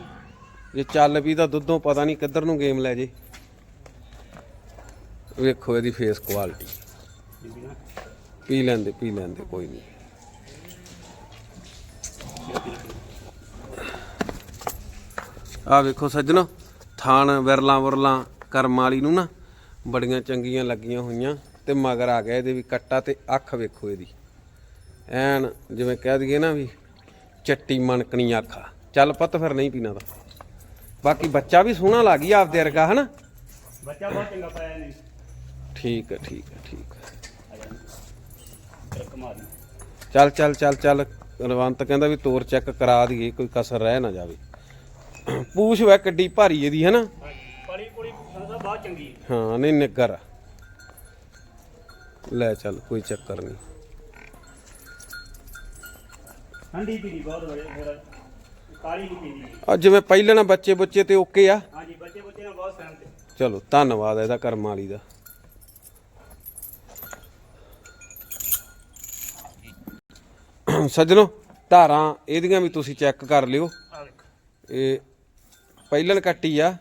ਜੇ ਚੱਲ ਵੀ ਤਾਂ ਦੁੱਧੋਂ ਪਤਾ ਨਹੀਂ ਕਿੱਧਰ ਨੂੰ ਗੇਮ ਲੈ ਜੇ। ਵੇਖੋ ਇਹਦੀ ਫੇਸ ਕੁਆਲਿਟੀ ਪੀ ਲੈਂਦੇ ਪੀ ਲੈਂਦੇ, ਕੋਈ ਨਹੀਂ। ਆ ਵੇਖੋ ਸੱਜਣੋ, ਥਾਣ ਵਿਰਲਾ ਵਰਲਾ ਕਰਮ ਵਾਲੀ ਨੂੰ ਨਾ ਬੜੀਆਂ ਚੰਗੀਆਂ ਲੱਗੀਆਂ ਹੋਈਆਂ ਤੇ ਮਗਰ ਆ ਗਿਆ ਇਹਦੇ ਵੀ ਕੱਟਾ ਤੇ ਅੱਖ ਵੇਖੋ ਇਹਦੀ। ਐਨ ਜਿਵੇਂ ਕਹਿ ਦਈਏ ਨਾ ਵੀ ਚੱਟੀ ਮਣਕਣੀ ਅੱਖ। ਚੱਲ ਪੱਤ ਫਿਰ ਨਹੀਂ ਪੀਣਾ ਤਾਂ। ਬਾਕੀ ਬੱਚਾ ਵੀ ਸੋਹਣਾ ਲੱਗ ਗਿਆ ਆਪਦੇ ਵਰਗਾ ਹਨਾ? ਬੱਚਾ ਬਹੁਤ ਚੰਗਾ ਪਾਇਆ ਨੇ ਠੀਕ ਹੈ ਠੀਕ ਹੈ ਠੀਕ ਹੈ। ਚੱਲ ਚੱਲ ਚੱਲ ਚੱਲ ਰਵੰਤ ਕਹਿੰਦਾ ਵੀ ਤੋਰ ਚੈੱਕ ਕਰਾ ਦਈਏ ਕੋਈ ਕਸਰ ਰਹਿ ਨਾ ਜਾਵੇ। ਪੂਛ ਵੈ ਕਿੱਡੀ ਭਾਰੀ ਇਹਦੀ ਹਨਾ? ਪੜੀ ਕੁੜੀ ਸੰਸਾ ਬਹੁਤ ਚੰਗੀ ਹੈ। ਹਾਂ ਨਹੀਂ ਨਿੱਗਰ। ਲੈ ਚੱਲ ਕੋਈ ਚੱਕਰ ਨਹੀਂ। ਠੰਡੀ ਪੀਣੀ ਬਹੁਤ ਫਿਰ ਕਾਲੀ ਨਹੀਂ ਪੀਂਦੀ ਆ ਜਿਵੇਂ ਪਹਿਲਾਂ ਨਾ ਬੱਚੇ ਬੱਚੇ ਤੇ ਓਕੇ ਆ। ਹਾਂਜੀ ਬੱਚੇ ਬੱਚੇ ਨਾਲ ਬਹੁਤ ਸਹਿਮਤ ਹੈ। ਚਲੋ ਧੰਨਵਾਦ ਇਹਦਾ ਕਰਮ ਵਾਲੀ ਦਾ। ਸੱਜਣੋ ਧਾਰਾਂ ਇਹਦੀਆਂ ਵੀ ਤੁਸੀਂ ਚੈੱਕ ਕਰ ਲਿਓ। ਆ ਵੇਖ ਇਹ ਪਹਿਲਣ ਕੱਟੀ ਆ।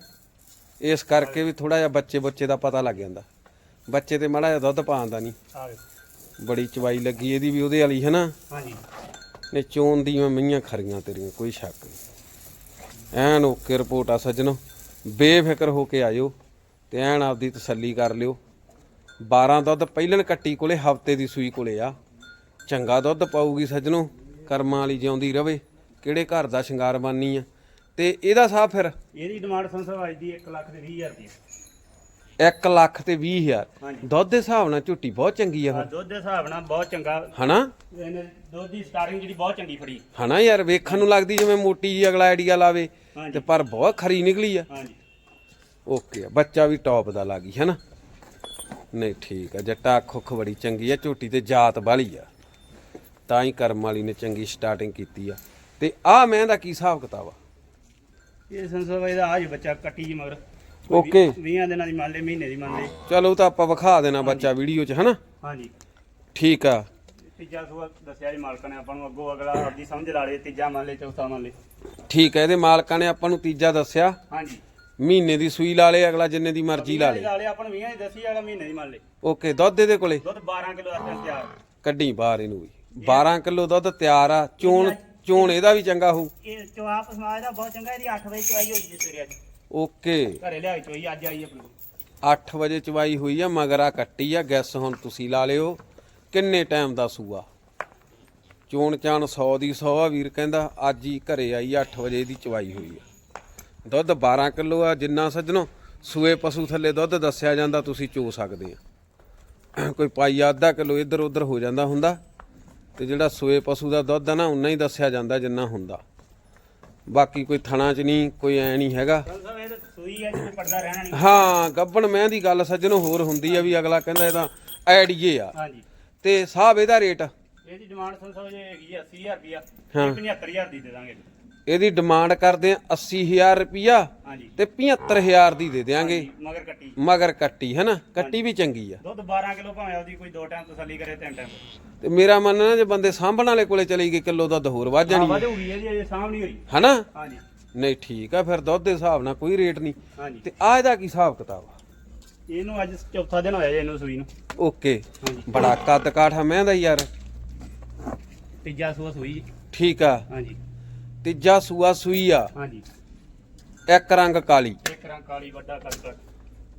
ਇਸ ਕਰਕੇ ਵੀ ਥੋੜਾ ਜਿਹਾ ਬੱਚੇ ਬੱਚੇ ਦਾ ਪਤਾ ਲੱਗ ਜਾਂਦਾ। ਬੱਚੇ ਤੇ ਮਾੜਾ ਜਿਹਾ ਦੁੱਧ ਪਾਉਂਦਾ ਨਹੀਂ। ਆ ਵੇਖ ਬੜੀ ਚਵਾਈ ਲੱਗੀ ਇਹਦੀ ਵੀ ਉਹਦੇ ਵਾਲੀ ਹੈ ਨਾ। ਹਾਂਜੀ। ਨੇ ਚੋਣ ਦੀਆਂ ਮਈਆਂ ਖਰੀਆਂ ਤੇਰੀਆਂ, ਕੋਈ ਸ਼ੱਕ ਨਹੀਂ। ਐਨ ਓਕੇ ਰਿਪੋਰਟ ਆ ਸੱਜਣੋ, ਬੇਫਿਕਰ ਹੋ ਕੇ ਆਇਓ ਤੇ ਐਨ ਆਪਦੀ ਤਸੱਲੀ ਕਰ ਲਿਓ। 12 ਦੁੱਧ ਪਹਿਲਣ ਕੱਟੀ ਕੋਲੇ, ਹਫ਼ਤੇ ਦੀ ਸੂਈ ਕੋਲੇ ਆ। ਚੰਗਾ ਦੁੱਧ ਪਾਊਗੀ ਸੱਜਣੋ, ਕਰਮਾਂ ਵਾਲੀ ਜਿਉਂਦੀ ਰਵੇ, ਕਿਹੜੇ ਘਰ ਦਾ ਸ਼ਿੰਗਾਰ ਬਾਨੀ ਆ। ਤੇ ਇਹਦਾ ਸਾਹ ਫਿਰ। ਇਹਦੀ ਡਿਮਾਂਡ ਸੰਸਾ ਅੱਜ ਦੀ 1 ਲੱਖ ਤੇ 20000 ਰੁਪਏ 1 ਲੱਖ ਤੇ 20 ਹਜ਼ਾਰ। ਹਾਂਜੀ। ਦੁੱਧ ਦੇ ਹਿਸਾਬ ਨਾਲ ਝੁੱਟੀ ਬਹੁਤ ਚੰਗੀ ਆ ਆ ਫਿਰ ਦੁੱਧ ਦੇ ਹਿਸਾਬ ਨਾਲ ਬਹੁਤ ਚੰਗਾ। ਹਨਾ? ਇਹਨੇ ਦੁੱਧ ਦੀ ਸਟਾਰਟਿੰਗ ਜਿਹੜੀ ਬਹੁਤ ਚੰਗੀ ਫੜੀ। ਹਨਾ ਯਾਰ ਵੇਖਣ ਨੂੰ ਲੱਗਦੀ ਜਿਵੇਂ ਮੋਟੀ ਜੀ ਅਗਲਾ ਆਈਡੀਆ ਲਾਵੇ ਤੇ ਪਰ ਬਹੁਤ ਖਰੀ ਨਿਕਲੀ ਆ। ਹਾਂਜੀ। ਓਕੇ ਆ ਬੱਚਾ ਵੀ ਟੌਪ ਦਾ ਲੱਗੀ ਹੈ ਨਾ ਨਹੀਂ ਠੀਕ ਆ ਜੱਟਾ ਖੁੱਖ ਬੜੀ ਚੰਗੀ ਆ ਝੋਟੀ ਤੇ ਜਾਤ ਬਾਲੀ ਆ। ਤਾਂ ਹੀ ਕਰਮ ਵਾਲੀ ਨੇ ਚੰਗੀ ਸਟਾਰਟਿੰਗ ਕੀਤੀ ਆ। ਤੇ ਆ ਮੈਂ ਦਾ ਕੀ ਹਿਸਾਬ ਕਿਤਾਬ ਆ? ਇਹ ਸੰਸਾ ਇਹਦਾ ਆਜ ਬੱਚਾ ਕੱਟੀ ਜੀ ਮਗਰ। ਓਕੇ 20 ਦਿਨਾਂ ਦੀ ਮੰਨ ਲੈ ਮਹੀਨੇ ਦੀ ਮੰਨ ਲੈ ਚਲੋ ਉਹ ਤਾਂ ਆਪਾਂ ਵਿਖਾ ਦੇਣਾ ਬੱਚਾ ਵੀਡੀਓ 'ਚ ਹਨਾ? ਹਾਂਜੀ। ਠੀਕ ਆ। ਤੀਜਾ ਸੂਆ ਦੱਸਿਆ ਜੀ ਮਾਲਕ ਨੇ ਆਪਾਂ ਨੂੰ ਅੱਗੋਂ ਅਗਲਾ ਆਪਦੀ ਸਮਝ ਲਾ ਲੇ ਤੀਜਾ ਮੰਨ ਲੈ ਚੌਥਾ ਮੰਨ ਲੈ ਠੀਕ ਆ ਇਹਦੇ ਮਾਲਕਾਂ ਨੇ ਆਪਾਂ ਨੂੰ ਤੀਜਾ ਦੱਸਿਆ। ਹਾਂਜੀ। ਮਹੀਨੇ ਦੀ ਸੂਈ ਲਾ ਲੇ ਅਗਲਾ ਜਿੰਨੇ ਦੀ ਮਰਜ਼ੀ ਲਾ ਲੇ ਲਾ ਲੇ ਆਪਾਂ ਨੂੰ 20 ਦੀ ਦੱਸੀ ਵਾਲਾ ਮਹੀਨੇ ਦੀ ਮੰਨ ਲੈ ਓਕੇ ਦੁੱਧ ਇਹਦੇ ਕੋਲੇ? ਦੁੱਧ 12 ਕਿਲੋ ਦਾ ਤਿਆਰ। ਕੱਢੀ ਬਾਹਰ ਇਹਨੂੰ ਵੀ। 12 ਕਿਲੋ ਦੁੱਧ ਤਿਆਰ ਆ। ਚੋਣ ਚੋਣ ਇਹਦਾ ਵੀ ਚੰਗਾ ਹੋਊ। ਇਹ ਚਵਾਪ ਸਮਾਜ ਦਾ ਬਹੁਤ ਚੰਗਾ ਇਹਦੀ 8 ਵਜੇ ਚਵਾਈ ਹੋਈ ਜੀ ਸਵੇਰੇ ਅੱਜ। ਓਕੇ। ਘਰੇ ਲਿਆ ਚੋਈ ਅੱਜ ਆਈ ਆਪਣੀ। 8 ਵਜੇ ਚਵਾਈ ਹੋਈ ਆ ਮਗਰਾ ਕੱਟੀ ਆ ਗੈਸ ਹੁਣ ਤੁਸੀਂ ਲਾ ਲਿਓ। ਕਿੰਨੇ ਟਾਈਮ ਦਾ ਸੂਆ? ਚੋਣ ਚਾਣ 100 ਦੀ 100 ਆ ਵੀਰ ਕਹਿੰਦਾ ਅੱਜ ਹੀ ਘਰੇ ਆਈ 8 ਵਜੇ ਦੀ ਚਵਾਈ ਹੋਈ ਆ। ਦੁੱਧ 12 ਕਿਲੋ ਆ ਜਿੰਨਾ ਸੱਜਣੋ ਸੂਏ ਪਸ਼ੂ ਥੱਲੇ ਦੁੱਧ ਦੱਸਿਆ ਜਾਂਦਾ ਤੁਸੀਂ ਚੋ ਸਕਦੇ ਆ। ਕੋਈ ਪਾਈਆ ਅੱਧਾ ਕਿਲੋ ਇੱਧਰ ਉੱਧਰ ਹੋ ਜਾਂਦਾ ਹੁੰਦਾ ਤੇ ਜਿਹੜਾ ਸੂਏ ਪਸ਼ੂ ਦਾ ਦੁੱਧ ਆ ਨਾ ਉਨਾ ਹੀ ਦੱਸਿਆ ਜਾਂਦਾ ਜਿੰਨਾ ਹੁੰਦਾ। ਬਾਕੀ ਕੋਈ ਥਣਾ ਚ ਨਹੀਂ ਕੋਈ ਐ ਨਹੀਂ ਹੈਗਾ। ਹਾਂ ਗੱਬਣ ਮੈਂ ਦੀ ਗੱਲ ਸੱਜਣੋ ਹੋਰ ਹੁੰਦੀ ਆ ਵੀ ਅਗਲਾ ਕਹਿੰਦਾ ਇਹਦਾ ਆਈਡੀਏ ਆ। ਹਾਂਜੀ। ਤੇ ਸਾਹਿਬ ਇਹਦਾ ਰੇਟ ਇਹਦੀ ਡਿਮਾਂਡ ਸੰਸੋ ਜੇ ਹੈਗੀ ਆ 80000 ਰੁਪਿਆ ਹਾਂ। 75000 ਦੀ ਦੇ ਦਾਂਗੇ। ਇਹਦੀ ਡਿਮਾਂਡ ਕਰਦੇ ਆ 80000 ਰੁਪਿਆ ਹਾਂਜੀ। ਤੇ 75000 ਦੀ ਦੇ ਦੇਾਂਗੇ ਮਗਰ ਕੱਟੀ। ਮਗਰ ਕੱਟੀ ਹੈ ਨਾ? ਕੱਟੀ ਵੀ ਚੰਗੀ ਆ। ਦੁੱਧ 12 ਕਿਲੋ ਭਾਵੇਂ ਉਹਦੀ ਕੋਈ ਦੋ ਟਾਈਮ ਤਸੱਲੀ ਕਰੇ ਤਿੰਨ ਟਾਈਮ। ਤੇ ਮੇਰਾ ਮੰਨਣਾ ਜੇ ਬੰਦੇ ਸਾਂਭਣ ਵਾਲੇ ਕੋਲੇ ਚਲੀ ਗਈ ਕਿਲੋ ਦੁੱਧ ਹੋਰ ਵੱਧ ਜਾਣੀ ਆ। ਵਧੂਗੀ ਇਹਦੀ ਅਜੇ ਸਾਂਭ ਨਹੀਂ ਹੋਈ। ਹਨਾ ਹਾਂਜੀ। ਨਹੀਂ ਠੀਕ ਆ ਫਿਰ ਦੁੱਧ ਦੇ ਹਿਸਾਬ ਨਾਲ ਕੋਈ ਰੇਟ ਨਹੀਂ। ਹਾਂਜੀ। ਤੇ ਆ ਇਹਦਾ ਕੀ ਹਿਸਾਬ ਕਿਤਾਬ ਆ? ਇਹਨੂੰ ਅੱਜ ਚੌਥਾ ਦਿਨ ਹੋਇਆ ਜੀ ਇਹਨੂੰ ਸੂਈ ਨੂੰ। ਓਕੇ। ਹਾਂਜੀ। ਬੜਾ ਕੱਦ ਕਾਠਾ ਮੈਂ ਦਾ ਯਾਰ। ਤੀਜਾ ਸੂਆ ਸੂਈ। ਠੀਕ ਆ। ਹਾਂਜੀ। ਤੀਜਾ ਸੂਆ ਸੂਈ ਆ। ਹਾਂਜੀ। ਇੱਕ ਰੰਗ ਕਾਲੀ। ਇੱਕ ਰੰਗ ਕਾਲੀ ਵੱਡਾ ਕੱਟ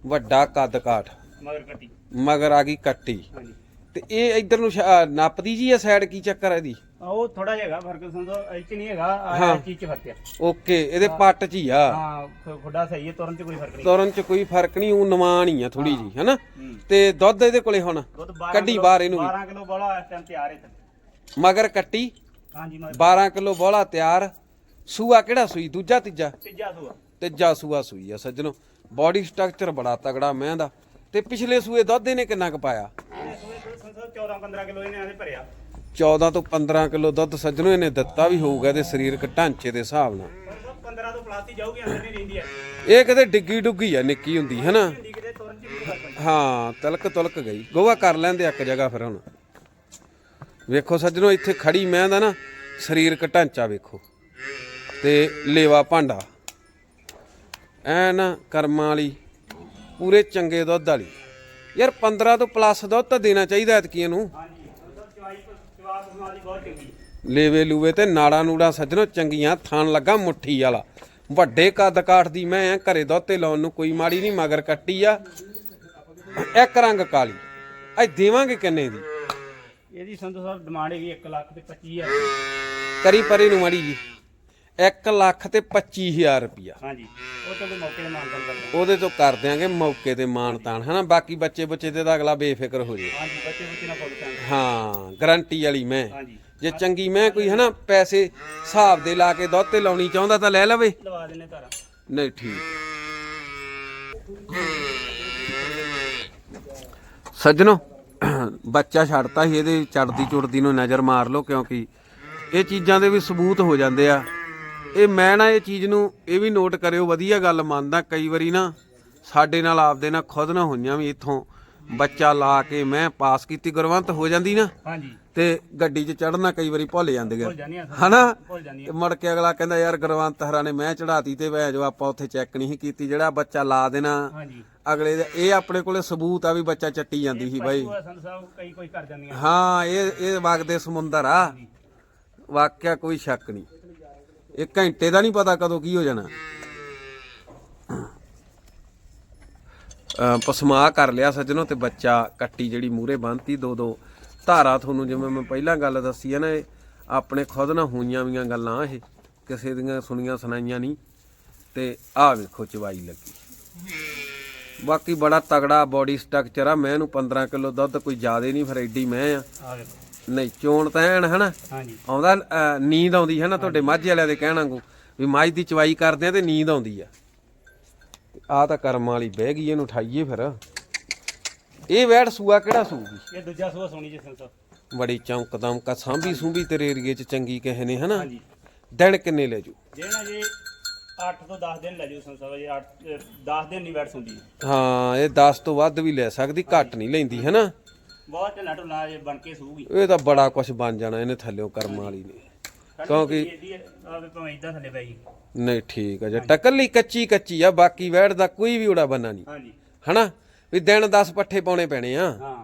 ਵੱਡਾ ਕੱਦ ਕਾਠ ਮਗਰ ਕੱਟੀ। ਮਗਰ ਆ ਗਈ ਕੱਟੀ। ਹਾਂਜੀ। ਤੇ ਇਹ ਇਧਰ ਨੂੰ ਸ਼ਾ- ਅਹ ਨੱਪਦੀ ਜੀ ਆ ਸਾਈਡ ਕੀ ਚੱਕਰ ਹੈ ਇਹਦੀ? ਆ ਉਹ ਥੋੜਾ ਜਿਹਾ ਹੈਗਾ ਫ਼ਰਕ ਸਮਝੋ ਇਹ ਚ ਨਹੀਂ ਹੈਗਾ ਹਾਂ। ਆ ਚੀਜ਼ ਚ ਫ਼ਰਕ ਆ। ਓਕੇ ਇਹਦੇ ਪੱਟ 'ਚ ਹੀ ਆ। ਹਾਂ ਖੁ- ਖੁੱਡਾ ਸਹੀ ਹੈ ਤੁਰਨ ਚ ਕੋਈ ਫ਼ਰਕ ਨਹੀਂ। ਤੁਰਨ 'ਚ ਕੋਈ ਫ਼ਰਕ ਨਹੀਂ ਉਹ ਨਵਾਨ ਹੀ ਆ ਥੋੜੀ ਜੀ ਹੈਨਾ? ਹੂੰ। ਤੇ ਦੁੱਧ ਇਹਦੇ ਕੋਲੇ ਹੁਣ? ਦੁੱਧ 12 ਕੱਢੀ ਕਿਲੋ- ਬਾਹਰ ਇਹਨੂੰ ਵੀ। 12 ਕਿਲੋ ਬੋਲਾ ਇਸ ਟਾਈਮ ਤਿਆਰ ਹੈ ਮਗਰ ਕੱਟੀ। ਹਾਂਜੀ ਮਗਰ 12 ਕਿਲੋ ਬੋਲਾ ਤਿਆਰ। ਸੂਆ ਕਿਹੜਾ ਸੂਈ? ਦੂਜਾ ਤੀਜਾ? ਤੀਜਾ ਸੂਆ। ਤੀਜਾ ਸੂਆ ਸੂਈ ਆ ਸੱਜਣੋ। ਬਾਡੀ ਸਟਰਕਚਰ ਬੜਾ ਤਗੜਾ ਮੈਂ ਦਾ ਤੇ ਪਿਛਲੇ ਸੂਏ ਦੁੱਧ ਇਹਨੇ ਕਿੰਨਾ ਕੁ ਪਾਇਆ? ਇਹਨੇ ਸੂਏ ਤੋਂ ਸੰਸਦ 14 15 ਕਿਲੋ ਇਹਨੇ ਆਦੇ ਭਰਿਆ। 14 ਤੋਂ 15 ਕਿਲੋ ਦੁੱਧ ਸੱਜਣੋ ਇਹਨੇ ਦਿੱਤਾ ਵੀ ਹੋਊਗਾ ਇਹਦੇ ਸਰੀਰਕ ਢਾਂਚੇ ਦੇ ਹਿਸਾਬ ਨਾਲ। ਸੰਸਦ 15 ਤੋਂ ਪਲਾਸਟੀ ਜਾਊਗੀ ਅੰਦਰ ਨਹੀਂ ਰਹਿੰਦੀ ਹੈ ਇਹ ਕਿਤੇ ਡਿੱਗੀ ਡੁੱਗੀ ਆ ਨਿੱਕੀ ਹੁੰਦੀ ਹੈ ਨਾ ਹਿੰਦੀ ਕਿਤੇ ਤੁਰਨ ਚ ਵੀ ਨਹੀਂ ਫ਼ਰਕ ਹਾਂ ਤਲਕ ਤੁਲਕ ਗਈ। ਗੋਵਾ ਕਰ ਲੈਂਦੇ ਇੱਕ ਜਗ੍ਹਾ ਫਿਰ ਹੁਣ। ਵੇਖੋ ਸੱਜਣੋ, ਇੱਥੇ ਖੜੀ ਮੈਂ ਦਾ ਨਾ ਸਰੀਰਕ ਢਾਂਚਾ ਵੇਖੋ ਤੇ ਲੇਵਾ ਭਾਂਡਾ। ਐ ਨਾ ਕਰਮਾਂ ਵਾਲੀ, ਪੂਰੇ ਚੰਗੇ ਦੁੱਧ ਵਾਲੀ। ਯਾਰ 15 ਤੋਂ ਪਲੱਸ ਦੁੱਧ ਤਾਂ ਦੇਣਾ ਚਾਹੀਦਾ ਐਤਕੀਆਂ ਨੂੰ। ਲੇਵੇ ਲੂਵੇ ਤੇ ਨਾੜਾ ਨੂੜਾ ਸੱਜਣੋ, ਚੰਗੀਆਂ ਥਾਣ ਲੱਗਾ ਮੁੱਠੀ ਵਾਲਾ। ਵੱਡੇ ਕੱਦ ਕਾਠ ਦੀ ਮੈਂ ਆ ਘਰੇ ਦੁੱਧ ਤੇ ਲਾਉਣ ਨੂੰ ਕੋਈ ਮਾੜੀ ਨਹੀਂ ਮਗਰ ਕੱਟੀ ਆ। ਇੱਕ ਰੰਗ ਕਾਲੀ। ਐ ਦੇਵਾਂਗੇ ਕਿੰਨੇ ਦੀ? ਇਹਦੀ ਸੰਧੂ ਸਾਹਿਬ ਡਿਮਾਂਡ ਹੈਗੀ 1 ਲੱਖ ਤੇ 25000 ਕਰੀ ਪਰੇ ਨੂੰ ਮਾੜੀ ਜੀ। 1 ਲੱਖ ਤੇ 25000 ਰੁਪਇਆ। ਹਾਂਜੀ ਉਹ ਤੋਂ ਵੀ ਮੌਕੇ ਤੇ ਮਾਨਤਨ ਕਰਦੇ ਉਹਦੇ ਤੋਂ ਕਰ ਦਿਆਂਗੇ ਮੌਕੇ ਤੇ ਮਾਣ ਤਾਣ ਹਨਾ? ਬਾਕੀ ਬੱਚੇ ਬੱਚੇ ਤੇ ਤਾਂ ਅਗਲਾ ਬੇਫਿਕਰ ਹੋ ਜੇ। ਹਾਂਜੀ ਬੱਚੇ ਬੱਚੇ ਨਾਲ ਫੁੱਲ ਚਾਂਗੇ। ਹਾਂ ਗਰੰਟੀ ਵਾਲੀ ਮੈਂ। ਹਾਂਜੀ। ਜੇ ਚੰਗੀ ਮੈਂ ਕੋਈ ਹਨਾ ਪੈਸੇ ਹਿਸਾਬ ਦੇ ਲਾ ਕੇ ਦੁੱਧ ਤੇ ਲਾਉਣੀ ਚਾਹੁੰਦਾ ਤਾਂ ਲੈ ਲਵੇ। ਲਵਾ ਦਿੰਨੇ ਧਾਰਾ ਨਹੀਂ ਠੀਕ। ਸੱਜਣੋ ਬੱਚਾ ਛੱਡਤਾ ਸੀ ਇਹਦੇ ਚੜਦੀ ਚੁੜਦੀ ਨੂੰ ਨਜ਼ਰ ਮਾਰ ਲਓ ਕਿਉਂਕਿ ਇਹ ਚੀਜ਼ਾਂ ਦੇ ਵੀ ਸਬੂਤ ਹੋ ਜਾਂਦੇ ਆ। ਇਹ ਮੈਂ ਨਾ ਇਹ ਚੀਜ਼ ਨੂੰ ਇਹ ਵੀ ਨੋਟ ਕਰਿਓ ਵਧੀਆ ਗੱਲ ਮੰਨਦਾ ਕਈ ਵਾਰੀ ਨਾ ਸਾਡੇ ਨਾਲ ਆਪਦੇ ਨਾਲ ਖੁਦ ਨਾ ਹੋਈਆਂ ਵੀ ਇੱਥੋਂ ਬੱਚਾ ਲਾ ਕੇ ਮੈਂ ਪਾਸ ਕੀਤੀ ਗੁਰਵੰਤ ਹੋ ਜਾਂਦੀ ਨਾ ਹਾਂਜੀ। ਤੇ ਗੱਡੀ 'ਚ ਚੜਨਾ ਕਈ ਵਾਰੀ ਭੁੱਲ ਜਾਂਦੇ ਆ। ਹਨਾ? ਤੇ ਮੁੜ ਕੇ ਅਗਲਾ ਕਹਿੰਦਾ ਯਾਰ ਗੁਰਵੰਤ ਹਰਾ ਨੇ ਮੈਂ ਚੜਾਤੀ ਤੇ ਭੈ ਜੋ ਆਪਾਂ ਉੱਥੇ ਚੈੱਕ ਨਹੀਂ ਕੀਤੀ ਜਿਹੜਾ ਬੱਚਾ ਲਾ ਦੇਣਾ। ਹਾਂਜੀ। ਅਗਲੇ ਦੇ ਇਹ ਆਪਣੇ ਕੋਲੇ ਸਬੂਤ ਆ ਵੀ ਬੱਚਾ ਚੱਟੀ ਜਾਂਦੀ ਸੀ ਬਾਈ। ਭੂਆ ਸੰਤ ਸਾਹਿਬ ਕਈ ਕੋਈ ਕਰ ਜਾਂਦੀਆਂ। ਹਾਂ ਇਹ ਇਹ ਵਗਦੇ ਸਮੁੰਦਰ ਆ। ਵਾਕਿਆ ਕੋਈ ਸ਼ੱਕ ਨਹੀਂ। ਇਹ ਘੰਟੇ ਦਾ ਨਹੀਂ ਪਤਾ ਕਦੋਂ ਕੀ ਹੋ ਜਾਣਾ। ਪਸਮਾ ਕਰ ਲਿਆ ਸੱਜਣੋ ਤੇ ਬੱਚਾ ਕੱਟੀ ਜਿਹੜੀ ਮੂਰੇ ਬੰਨਤੀ ਦੋ ਦੋ ਧਾਰਾ ਤੁਹਾਨੂੰ ਜਿਵੇਂ ਮੈਂ ਪਹਿਲਾਂ ਗੱਲ ਦੱਸੀ ਹੈ ਨਾ ਇਹ ਆਪਣੇ ਖੁਦ ਨਾਲ ਹੋਈਆਂ ਵੀਆਂ ਗੱਲਾਂ ਇਹ ਕਿਸੇ ਦੀਆਂ ਸੁਣੀਆਂ ਸੁਣਾਈਆਂ ਨਹੀਂ। ਤੇ ਆਹ ਵੇਖੋ ਚਵਾਈ ਲੱਗੀ। ਬਾਕੀ ਬੜਾ ਤਗੜਾ ਬੋਡੀ ਸਟਰਕਚਰ ਆ। ਮੈਂ ਨੂੰ 15 ਕਿਲੋ ਦੁੱਧ ਕੋਈ ਜ਼ਿਆਦੇ ਨਹੀਂ ਫਿਰ ਐਡੀ ਮੈਂ ਆ। ਨਹੀਂ ਚੋਣ ਤਾਂ ਐਨ ਹਨਾ। ਹਾਂਜੀ। ਆਉਂਦਾ ਨੀਂਦ ਆਉਂਦੀ ਹੈ ਨਾ ਤੁਹਾਡੇ ਮਾਝੇ ਵਾਲਿਆਂ ਦੇ ਕਹਿਣਾ ਕੋ ਵੀ ਮੱਝ ਦੀ ਚਵਾਈ ਕਰਦੇ ਆ ਤੇ ਨੀਂਦ ਆਉਂਦੀ ਆ। ਆ ਤਾਂ ਕਰਮ ਵਾਲੀ ਬਹਿ ਗਈ ਇਹਨੂੰ ਉਠਾਈਏ ਫਿਰ। ਇਹ ਵੈੜ ਸੂਆ ਕਿਹੜਾ ਸੂਗੀ? ਇਹ ਦੂਜਾ ਸੂਆ ਸੋਣੀ ਜੀ ਸਾਹਿਬ ਬੜੀ ਚੌਂਕਦਮ ਕਾ ਸਾਂਭੀ ਸੂੰਭੀ ਤੇਰੇ ਏਰੀਏ ਚ ਚੰਗੀ ਕਹੇ ਨੇ ਹਨਾ? ਹਾਂਜੀ। ਦਿਨ ਕਿੰਨੇ ਲੈ ਜੂ ਜੇ ਨਾ ਜੀ 8 ਤੋਂ 10 ਦਿਨ ਲੈ ਜਾਓ ਸੰਤ ਸਾਹਿਬ ਜੀ 8 10 ਦਿਨ ਨਹੀਂ ਬੈਠ ਸੁੰਦੀ ਹਾਂ ਇਹ 10 ਤੋਂ ਵੱਧ ਵੀ ਲੈ ਸਕਦੀ ਘੱਟ ਨਹੀਂ ਲੈਂਦੀ ਹਨਾ? ਬਹੁਤ ਢਿੱਲਾ ਢੁੱਲਾ ਜੇ ਬਣ ਕੇ ਸੂਗੀ ਇਹ ਤਾਂ ਬੜਾ ਕੁਝ ਬਣ ਜਾਣਾ ਇਹਨੇ ਥੱਲਿਓ ਕਰਮ ਵਾਲੀ ਨੇ। ਕਿਉਂਕਿ ਇਹਦੀ ਆਵੇ ਭਾਵੇਂ ਇਦਾਂ ਥੱਲੇ ਪੈ ਗਈ ਨਹੀਂ ਠੀਕ ਆ ਜੇ ਟੱਕਲੀ ਕੱਚੀ ਕੱਚੀ ਆ ਬਾਕੀ ਵੈੜ ਦਾ ਕੋਈ ਵੀ ਉੜਾ ਬੰਨਾ ਨਹੀਂ। ਹਾਂਜੀ। ਹਨਾ? ਵੀ ਦਿਨ 10 ਪੱਠੇ ਪਾਉਣੇ ਪੈਣੇ ਆ। ਹਾਂ।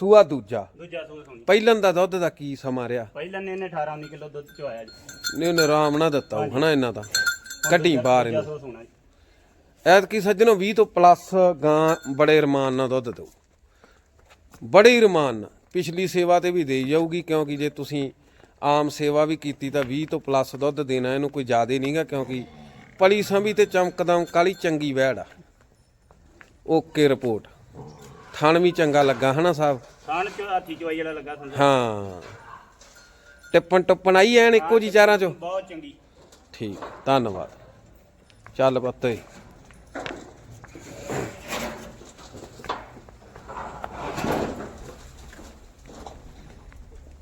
ਸੂਆ ਦੂਜਾ। ਦੂਜਾ ਸੂਆ ਸੋਣੀ ਪਹਿਲਨ ਦਾ ਦੁੱਧ ਦਾ ਕੀ ਸਮਾਂ ਰਿਹਾ? ਪਹਿਲਾਂ ਨੇ ਇਹਨੇ 18 19 ਕਿਲੋ ਦੁੱਧ ਚਵਾਇਆ ਜੀ। ਨੇ ਉਹਨੇ ਆਰਾਮ ਨਾ ਦਿੱਤਾ ਹਨਾ ਇਹਨਾਂ ਦਾ। ਕੱਢੀ ਬਾਹਰ ਇਹਨੂੰ। ਸੋਣਾ ਜੀ। ਐਤ ਕੀ ਸੱਜਣੋ 20 ਤੋਂ ਪਲੱਸ ਗਾਂ ਬੜੇ ਰਮਾਨ ਨਾਲ ਦੁੱਧ ਦਿਓ। ਬੜੇ ਰਮਾਨ ਨਾਲ। ਪਿਛਲੀ ਸੇਵਾ ਤੇ ਵੀ ਦੇਈ ਜਾਊਗੀ ਕਿਉਂਕਿ ਜੇ ਤੁਸੀਂ ਆਮ ਸੇਵਾ ਵੀ ਕੀਤੀ ਤਾਂ 20 ਤੋਂ ਪਲੱਸ ਦੁੱਧ ਦੇਣਾ ਇਹਨੂੰ ਕੋਈ ਜ਼ਿਆਦਾ ਨਹੀਂਗਾ ਕਿਉਂਕਿ ਪਲੀ ਸੰਭੀ ਤੇ ਚਮਕਦਮ ਕਾਲੀ ਚੰਗੀ ਵਹਿੜ ਆ। ਓਕੇ ਰਿਪੋਰਟ ਥਣ ਵੀ ਚੰਗਾ ਲੱਗਾ ਹਨਾ ਸਾਹਿਬ? ਖਾਣ ਚ ਹਾਥੀ ਚਵਾਈ ਵਾਲਾ ਲੱਗਾ ਹਾਂ। ਟਿੱਪਣ ਟੁੱਪਣ ਆਈ ਐਨ ਇੱਕੋ ਜੀ ਚਾਰਾਂ ਚੋਂ? ਬਹੁਤ ਚੰਗੀ। ਠੀਕ। ਧੰਨਵਾਦ। ਚੱਲ ਪੱਤੇ।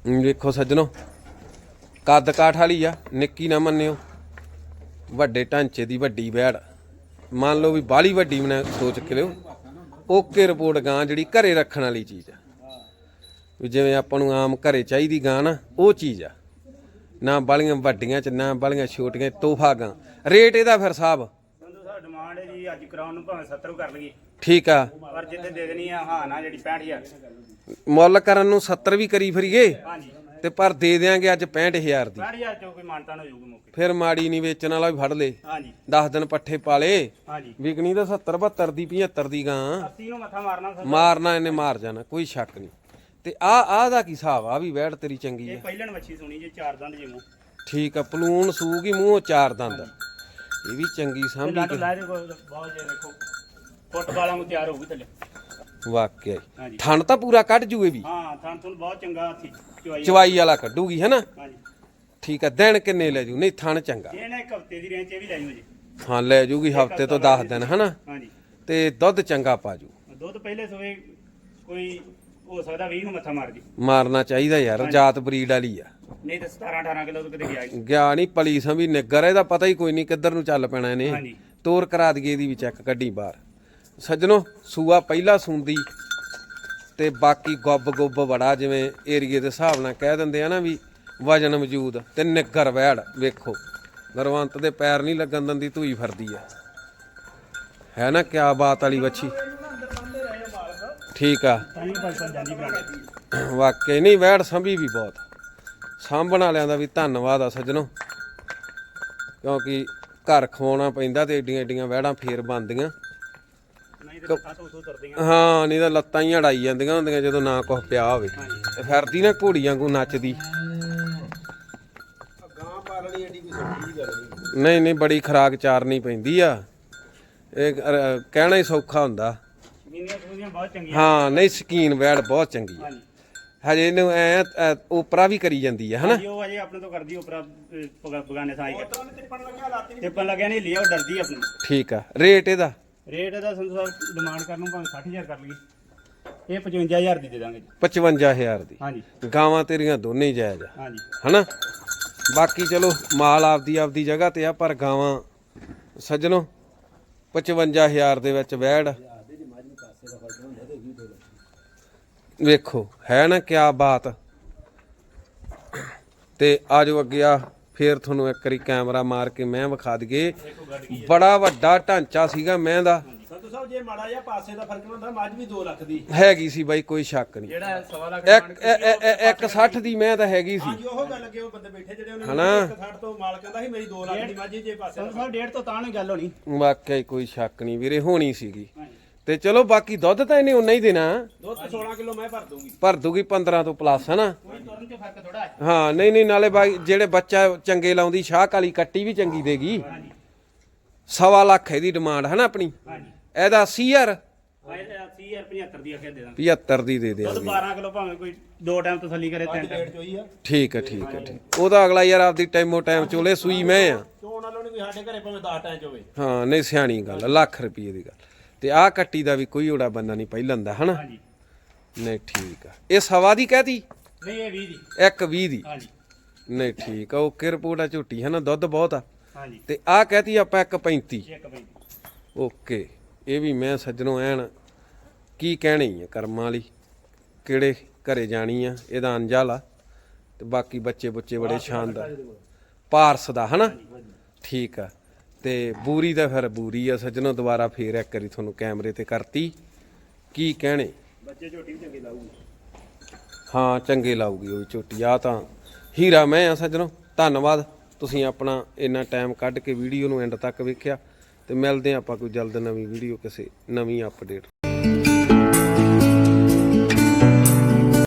ਵੇਖੋ ਸੱਜਣੋ। ਕੱਦ ਕਾਠ ਵਾਲੀ ਆ, ਨਿੱਕੀ ਨਾ ਮੰਨਿਓ। ਵੱਡੇ ਢਾਂਚੇ ਦੀ ਵੱਡੀ ਬੈੜ ਮੰਨ ਲਓ ਵੀ ਬਾਲੀ ਵੱਡੀ ਮੈਂ ਸੋਚ ਕੇ ਲਿਓ। ਓਕੇ ਰਿਪੋਰਟ ਗਾਂ ਜਿਹੜੀ ਘਰੇ ਰੱਖਣ ਵਾਲੀ ਚੀਜ਼ ਆ। ਵੀ ਜਿਵੇਂ ਆਪਾਂ ਨੂੰ ਆਮ ਘਰੇ ਚਾਹੀਦੀ ਗਾਂ ਨਾ, ਉਹ ਚੀਜ਼ ਆ। ਨਾ ਬਾਲੀਆਂ ਵੱਡੀਆਂ ਚ ਨਾ ਬਾਲੀਆਂ ਛੋਟੀਆਂ ਤੋਹਫਾ ਗਾਂ। ਰੇਟ ਇਹਦਾ ਫਿਰ ਸਾਹਿਬ ਸੰਧੂ ਸਾਹਿਬ ਡਿਮਾਂਡ ਹੈ ਜੀ ਅੱਜ ਕਰਾਉਣ ਨੂੰ ਭਾਵੇਂ 70 ਕਰ ਲਈਏ ਠੀਕ ਆ। ਪਰ ਜਿੱਥੇ ਦੇ ਦੇਣੀ ਆ ਹਾਂ ਨਾ ਜਿਹੜੀ 65000 ਮੁੱਲ ਕਰਨ ਨੂੰ 70 ਵੀ ਕਰੀ ਫਰੀਏ ਹਾਂਜੀ। ਤੇ ਪਰ ਦੇ ਦਿਆਂਗੇ ਅੱਜ 65000 ਦੀ। 65000 ਚੋਂ ਕੋਈ ਮਾਨਤਾ ਹੋ ਜਾਊਗੀ ਮੌਕੇ ਫਿਰ ਮਾੜੀ ਨਹੀਂ ਵੇਚਣ ਵਾਲਾ ਵੀ ਫੜ ਲੇ। ਹਾਂਜੀ। 10 ਦਿਨ ਪੱਠੇ ਪਾਲੇ। ਹਾਂਜੀ। ਵਿਕਣੀ ਤਾਂ 70 72 ਦੀ 75 ਦੀ ਗਾਂ। 80 ਨੂੰ ਮੱਥਾ ਮਾਰਨਾ ਮਾਰਨਾ ਇਹਨੇ ਮਾਰ ਜਾਣਾ ਕੋਈ ਸ਼ੱਕ ਨਹੀਂ ਤੇ ਆ ਆ ਦਾ ਕੀ ਹਿਸਾਬ ਆ? ਵੀ ਵੈੜ ਤੇਰੀ ਚੰਗੀ ਇਹ ਆ ਪਹਿਲਣ ਮੱਛੀ ਸੁਣੀ ਜੇ ਚਾਰ ਦੰਦ ਜੇ ਮੂੰਹ। ਠੀਕ ਆ ਪਲੂਣ ਸੂਗੀ ਮੂੰਹੋਂ ਚਾਰ ਦੰਦ। ਇਹ ਵੀ ਚੰਗੀ ਤੇ ਸਾਂਭੀ ਲੱਟ ਲਾ ਦੇ ਬਹੁਤ ਜੇ ਦੇਖੋ ਫੁੱਟਬਾਲਾਂ ਨੂੰ ਤਿਆਰ ਹੋਊਗੀ ਥੱਲੇ। ਵਾਕਿਆ ਹੀ। ਹਾਂਜੀ। ਥਣ ਤਾਂ ਪੂਰਾ ਕੱਢ ਜੂਏ ਵੀ। ਹਾਂ ਥਣ ਥਣ ਬਹੁਤ ਚੰਗਾ ਹਾਥੀ। ਚਵਾਈ ਚਵਾਈ ਵਾਲਾ। ਕੱਢੂਗੀ ਹੈਨਾ ਹਾਂਜੀ। ਠੀਕ ਆ ਦਿਨ ਕਿੰਨੇ ਲੈ ਜੂ? ਨਹੀਂ ਥਣ ਚੰਗਾ। ਇਹ ਨਾ ਇੱਕ ਹਫ਼ਤੇ ਦੀ ਰੇਂਜ ਇਹ ਵੀ ਲੈ ਜਾਓ ਜੀ। ਹਾਂ ਲੈ ਜੂਗੀ ਹਫ਼ਤੇ ਤੋਂ 10 ਦਿਨ ਹਨਾ ਹਾਂਜੀ। ਤੇ ਦੁੱਧ ਚੰਗਾ ਪਾ ਜੂ। ਦੁੱਧ ਪਹਿਲੇ ਸਵੇ ਕੋਈ ਹੋ ਸਕਦਾ 20 ਨੂੰ ਮੱਥਾ ਮਾਰ ਜੀ। ਮਾਰਨਾ ਚਾਹੀਦਾ ਯਾਰ ਜਾਤ ਬਰੀਡ ਵਾਲੀ ਆ। ਨਹੀਂ ਤਾਂ 17 18 ਕਿਲੋ ਤੋਂ ਕਿਤੇ ਗਿਆ ਨਹੀਂ ਪਲੀ ਸੰਭੀ ਨਿੱਗਰ ਇਹਦਾ ਪਤਾ ਹੀ ਕੋਈ ਨਹੀਂ ਕਿੱਧਰ ਨੂੰ ਚੱਲ ਪੈਣਾ ਇਹਨੇ। ਹਾਂਜੀ। ਤੋਰ ਕਰਾ ਦਈਏ ਇਹਦੀ ਵੀ ਚੈੱਕ ਕੱਢੀ ਬਾਹਰ। ਸੱਜਣੋ ਸੂਆ ਪਹਿਲਾ ਸੂੰਦੀ ਤੇ ਬਾਕੀ ਗੁੱਬ ਗੁੱਬ ਬੜਾ ਜਿਵੇਂ ਏਰੀਏ ਦੇ ਹਿਸਾਬ ਨਾਲ ਕਹਿ ਦਿੰਦੇ ਆ ਨਾ ਵੀ ਵਜਨ ਮੌਜੂਦ ਤੇ ਨਿੱਗਰ ਵੈੜ ਵੇਖੋ। ਗਰਵੰਤ ਦੇ ਪੈਰ ਨਹੀਂ ਲੱਗਣ ਦਿੰਦੀ ਧੂਈ ਫਿਰਦੀ ਆ। ਹੈ ਨਾ ਕਿਆ ਬਾਤ ਵਾਲੀ ਵੱਛੀ। ਠੀਕ ਆ। ਤਾਂ ਹੀ ਜਾਂਦੀ ਵਾਕਈ ਨਹੀਂ ਵੈੜ ਸੰਭੀ ਵੀ ਬਹੁਤ। ਸਾਂਭਣ ਵਾਲਿਆਂ ਦਾ ਵੀ ਧੰਨਵਾਦ ਆ ਸੱਜਣੋ। ਕਿਉਂਕਿ ਘਰ ਖਵਾਉਣਾ ਪੈਂਦਾ ਤੇ ਏਡੀਆਂ ਏਡੀਆਂ ਵੈੜਾਂ ਫੇਰ ਬੰਦੀਆਂ ਨਹੀਂ ਤੇ ਤਾਂ ਤੋਂ ਤੁਰਦੀਆਂ। ਹਾਂ ਨਹੀਂ ਤਾਂ ਲੱਤਾਂ ਹੀ ਅੜਾਈ ਜਾਂਦੀਆਂ ਹੁੰਦੀਆਂ ਜਦੋਂ ਨਾ ਕੁਝ ਪਿਆ ਹੋਵੇ। ਤੇ ਫਿਰਦੀ ਨਾ ਘੋੜੀਆਂ ਕੋ ਨੱਚਦੀ। ਗਾਂ ਪਾਲਣੀ ਐਡੀ ਕੋਈ ਸੌਖੀ ਜਿਹੀ ਗੱਲ ਨਹੀਂ ਨਹੀਂ ਬੜੀ ਖਰਾਕ ਚਾਰਨੀ ਪੈਂਦੀ ਆ। ਇਹ ਕਹਿਣਾ ਹੀ ਸੌਖਾ ਹੁੰਦਾ। ਇੰਨੀਆਂ ਸੂਈਆਂ ਬਹੁਤ ਚੰਗੀਆਂ ਹਾਂ ਨਹੀਂ ਸਕੀਨ ਵੈੜ ਬਹੁਤ ਚੰਗੀ ਆ। ਹਾਂਜੀ। ਹਜੇ ਇਹਨੂੰ ਐ ਉਪਰਾ ਵੀ ਕਰੀ ਜਾਂਦੀ ਆ ਹਨਾ? ਹਾਂਜੀ, ਉਹ ਅਜੇ ਆਪਣੇ ਤੋਂ ਕਰਦੀ ਉਪਰਾ ਬਗਾਨੇ ਸਾਈ ਕਰ। ਟਿੱਪਣ ਲੱਗਿਆ ਨਹੀਂ ਲਿਆ ਉਹ ਡਰਦੀ ਆਪਣੇ। ਠੀਕ ਆ। ਰੇਟ ਇਹਦਾ? ਰੇਟ ਇਹਦਾ ਸੰਧੂ ਸਾਹਿਬ ਡਿਮਾਂਡ ਕਰਨ ਨੂੰ ਭਾਵੇਂ 60000 ਕਰ ਲਈਏ। ਇਹ 55000 ਦੀ ਦੇ ਦਾਂਗੇ ਜੀ। 55000 ਦੀ। ਹਾਂਜੀ। ਗਾਵਾਂ ਤੇਰੀਆਂ ਦੋਨੇ ਹੀ ਜਾਇਜ਼ ਆ। ਹਾਂਜੀ। ਹਨਾ? ਬਾਕੀ ਚਲੋ ਮਾਲ ਆਪਦੀ ਆਪਦੀ ਜਗ੍ਹਾ ਤੇ ਆ ਪਰ ਗਾਵਾਂ ਸੱਜਣੋ 55000 ਦੇ ਵਿੱਚ ਵੈੜ। ਵੇਖੋ ਹੈ ਨਾ ਕਿਆ ਬਾਤ। ਤੇ ਆਜੋ ਅੱਗੇ ਆ ਫੇਰ ਤੁਹਾਨੂੰ ਇੱਕ ਵਾਰੀ ਕੈਮਰਾ ਮਾਰ ਕੇ ਮੈਂ ਵਿਖਾ ਦਈਏ। ਬੜਾ ਵੱਡਾ ਢਾਂਚਾ ਸੀਗਾ ਮੈਂ ਦਾ। ਸੰਤੂ ਸਾਹਿਬ ਜੇ ਮਾੜਾ ਜਿਹਾ ਪਾਸੇ ਦਾ ਫ਼ਰਕ ਹੁੰਦਾ ਮੱਝ ਵੀ 2 ਲੱਖ ਦੀ। ਹੈਗੀ ਸੀ ਬਾਈ ਕੋਈ ਸ਼ੱਕ ਨਹੀਂ। ਜਿਹੜਾ ਸਵਾ ਲੱਖ ਇੱਕ 60 ਦੀ ਮੈਂ ਤਾਂ ਹੈਗੀ ਸੀ। ਹਾਂਜੀ ਉਹ ਗੱਲ ਅੱਗੇ ਉਹ ਬੰਦੇ ਬੈਠੇ ਜਿਹੜੇ ਉਹਨੇ ਹਨਾ? 160 ਤੋਂ ਮਾਲ ਕਹਿੰਦਾ ਸੀ ਮੇਰੀ 2 ਲੱਖ ਦੀ ਮੱਝ ਜੇ ਪਾਸੇ ਸੰਧੂ ਸਾਹਿਬ ਡੇਢ ਤੋਂ ਤਾਂ ਨਹੀਂ ਗੱਲ ਹੋਣੀ। ਵਾਕਿਆ ਹੀ ਕੋਈ ਸ਼ੱਕ ਨਹੀਂ ਵੀਰੇ ਹੋਣੀ ਸੀਗੀ। ਤੇ ਚਲੋ ਬਾਕੀ ਦੁੱਧ ਤਾਂ ਇਹਨੇ ਉਨਾ ਹੀ ਦੇਣਾ। ਦੁੱਧ 16 ਕਿਲੋ ਮੈਂ ਭਰ ਦੂੰਗੀ। ਭਰ ਦੂਗੀ 15 ਤੋਂ ਪਲੱਸ ਹਨਾ? ਕੋਈ ਤੁਰਨ ਚ ਫ਼ਰਕ ਥੋੜਾ ਹੈ। ਹਾਂ ਨਹੀਂ ਨਹੀਂ ਨਾਲੇ ਬਾਈ ਜਿਹੜੇ ਬੱਚਾ ਚੰਗੇ ਲਾਉਂਦੀ ਸ਼ਾਹ ਕਾਲੀ ਕੱਟੀ ਵੀ ਚੰਗੀ ਦੇਗੀ। ਹਾਂਜੀ। ਸਵਾ ਲੱਖ ਇਹਦੀ ਡਿਮਾਂਡ ਹਨਾ ਆਪਣੀ? ਹਾਂਜੀ। ਇਹਦਾ 80000 ਆਏ 80000 75 ਦੀ ਆਖਿਆ ਦੇ ਦਾਂਗੇ। 75 ਦੀ ਦੇ ਦੁੱਧ ਦਿਆਂਗੇ। 12 ਕਿਲੋ ਭਾਵੇਂ ਕੋਈ ਦੋ ਟਾਈਮ ਤਸੱਲੀ ਕਰੇ ਤਿੰਨ ਟਾਈਮ ਡੇਢ ਚੋਈ ਆ। ਠੀਕ ਹੈ ਠੀਕ ਹੈ ਠੀਕ। ਉਹਦਾ ਅਗਲਾ ਯਾਰ ਆਪਦੀ ਟਾਈਮੋ ਟਾਈਮ ਚੋਲੇ ਸੂਈ ਮੈਂ ਆ। ਚੋਣ ਵਾਲੋਂ ਨੇ ਵੀ ਸਾਡੇ ਘਰੇ ਭਾਵੇਂ 10 ਟਾਂ ਚ ਹੋਵੇ। ਹਾਂ ਨਹੀਂ ਸਿਆਣੀ ਗੱਲ ਆ, ਲੱਖ ਰੁਪਏ ਦੀ ਗੱਲ। ਤੇ ਆਹ ਕੱਟੀ ਦਾ ਵੀ ਕੋਈ ਓੜਾ ਬੰਦਾ ਨਹੀਂ ਪਹਿਲਾਂ ਦਾ ਹਨਾ? ਹਾਂਜੀ। ਨਹੀਂ ਠੀਕ ਆ। ਇਹ ਸਵਾ ਦੀ ਕਹਿਤੀ? ਨਹੀਂ ਇਹ 20 ਦੀ। ਇੱਕ 20 ਦੀ। ਹਾਂਜੀ। ਨਹੀਂ ਠੀਕ ਆ ਰਿਪੋਰਟ ਆ ਝੋਟੀ ਹੈ ਨਾ ਦੁੱਧ ਬਹੁਤ ਆ। ਹਾਂਜੀ। ਤੇ ਆਹ ਕਹਿਤੀ ਆਪਾਂ ਇੱਕ 35 ਇੱਕ ਬਈ ਓਕੇ। ਇਹ ਵੀ ਮੈਂ ਸੱਜਣੋਂ ਐਨ ਕੀ ਕਹਿਣੀ ਹੈ ਕਰਮਾਂ ਵਾਲੀ? ਕਿਹੜੇ ਘਰੇ ਜਾਣੀ ਆ? ਇਹਦਾ ਅੰਜਾਲਾ। ਤੇ ਬਾਕੀ ਬੱਚੇ ਬੁੱਚੇ ਬੜੇ ਸ਼ਾਨਦਾਰ। ਪਾਰਸ ਦਾ ਹਨਾ? ਠੀਕ ਆ। ਤੇ ਬੂਰੀ ਦਾ ਫਿਰ ਬੂਰੀ ਆ ਸੱਜਣੋਂ ਦੁਬਾਰਾ ਫੇਰ ਇੱਕ ਵਾਰੀ ਤੁਹਾਨੂੰ ਕੈਮਰੇ ਤੇ ਕਰਤੀ। ਕੀ ਕਹਿਣੇ? ਬੱਚੇ ਝੋਟੀ ਵੀ ਚੰਗੀ ਲਾਊਗੀ। ਹਾਂ ਚੰਗੇ ਲਾਊਗੀ ਉਹ ਝੋਟੀ ਆ ਤਾਂ ਹੀਰਾ ਮੈਂ ਆ ਸੱਜਣੋ ਧੰਨਵਾਦ। ਤੁਸੀਂ ਆਪਣਾ ਇੰਨਾ ਟਾਈਮ ਕੱਢ ਕੇ ਵੀਡੀਓ ਨੂੰ ਐਂਡ ਤੱਕ ਵੇਖਿਆ ਤੇ ਮਿਲਦੇ ਆਪਾਂ ਕੋਈ ਜਲਦ ਨਵੀਂ ਵੀਡੀਓ ਕਿਸੇ ਨਵੀਂ ਅਪਡੇਟ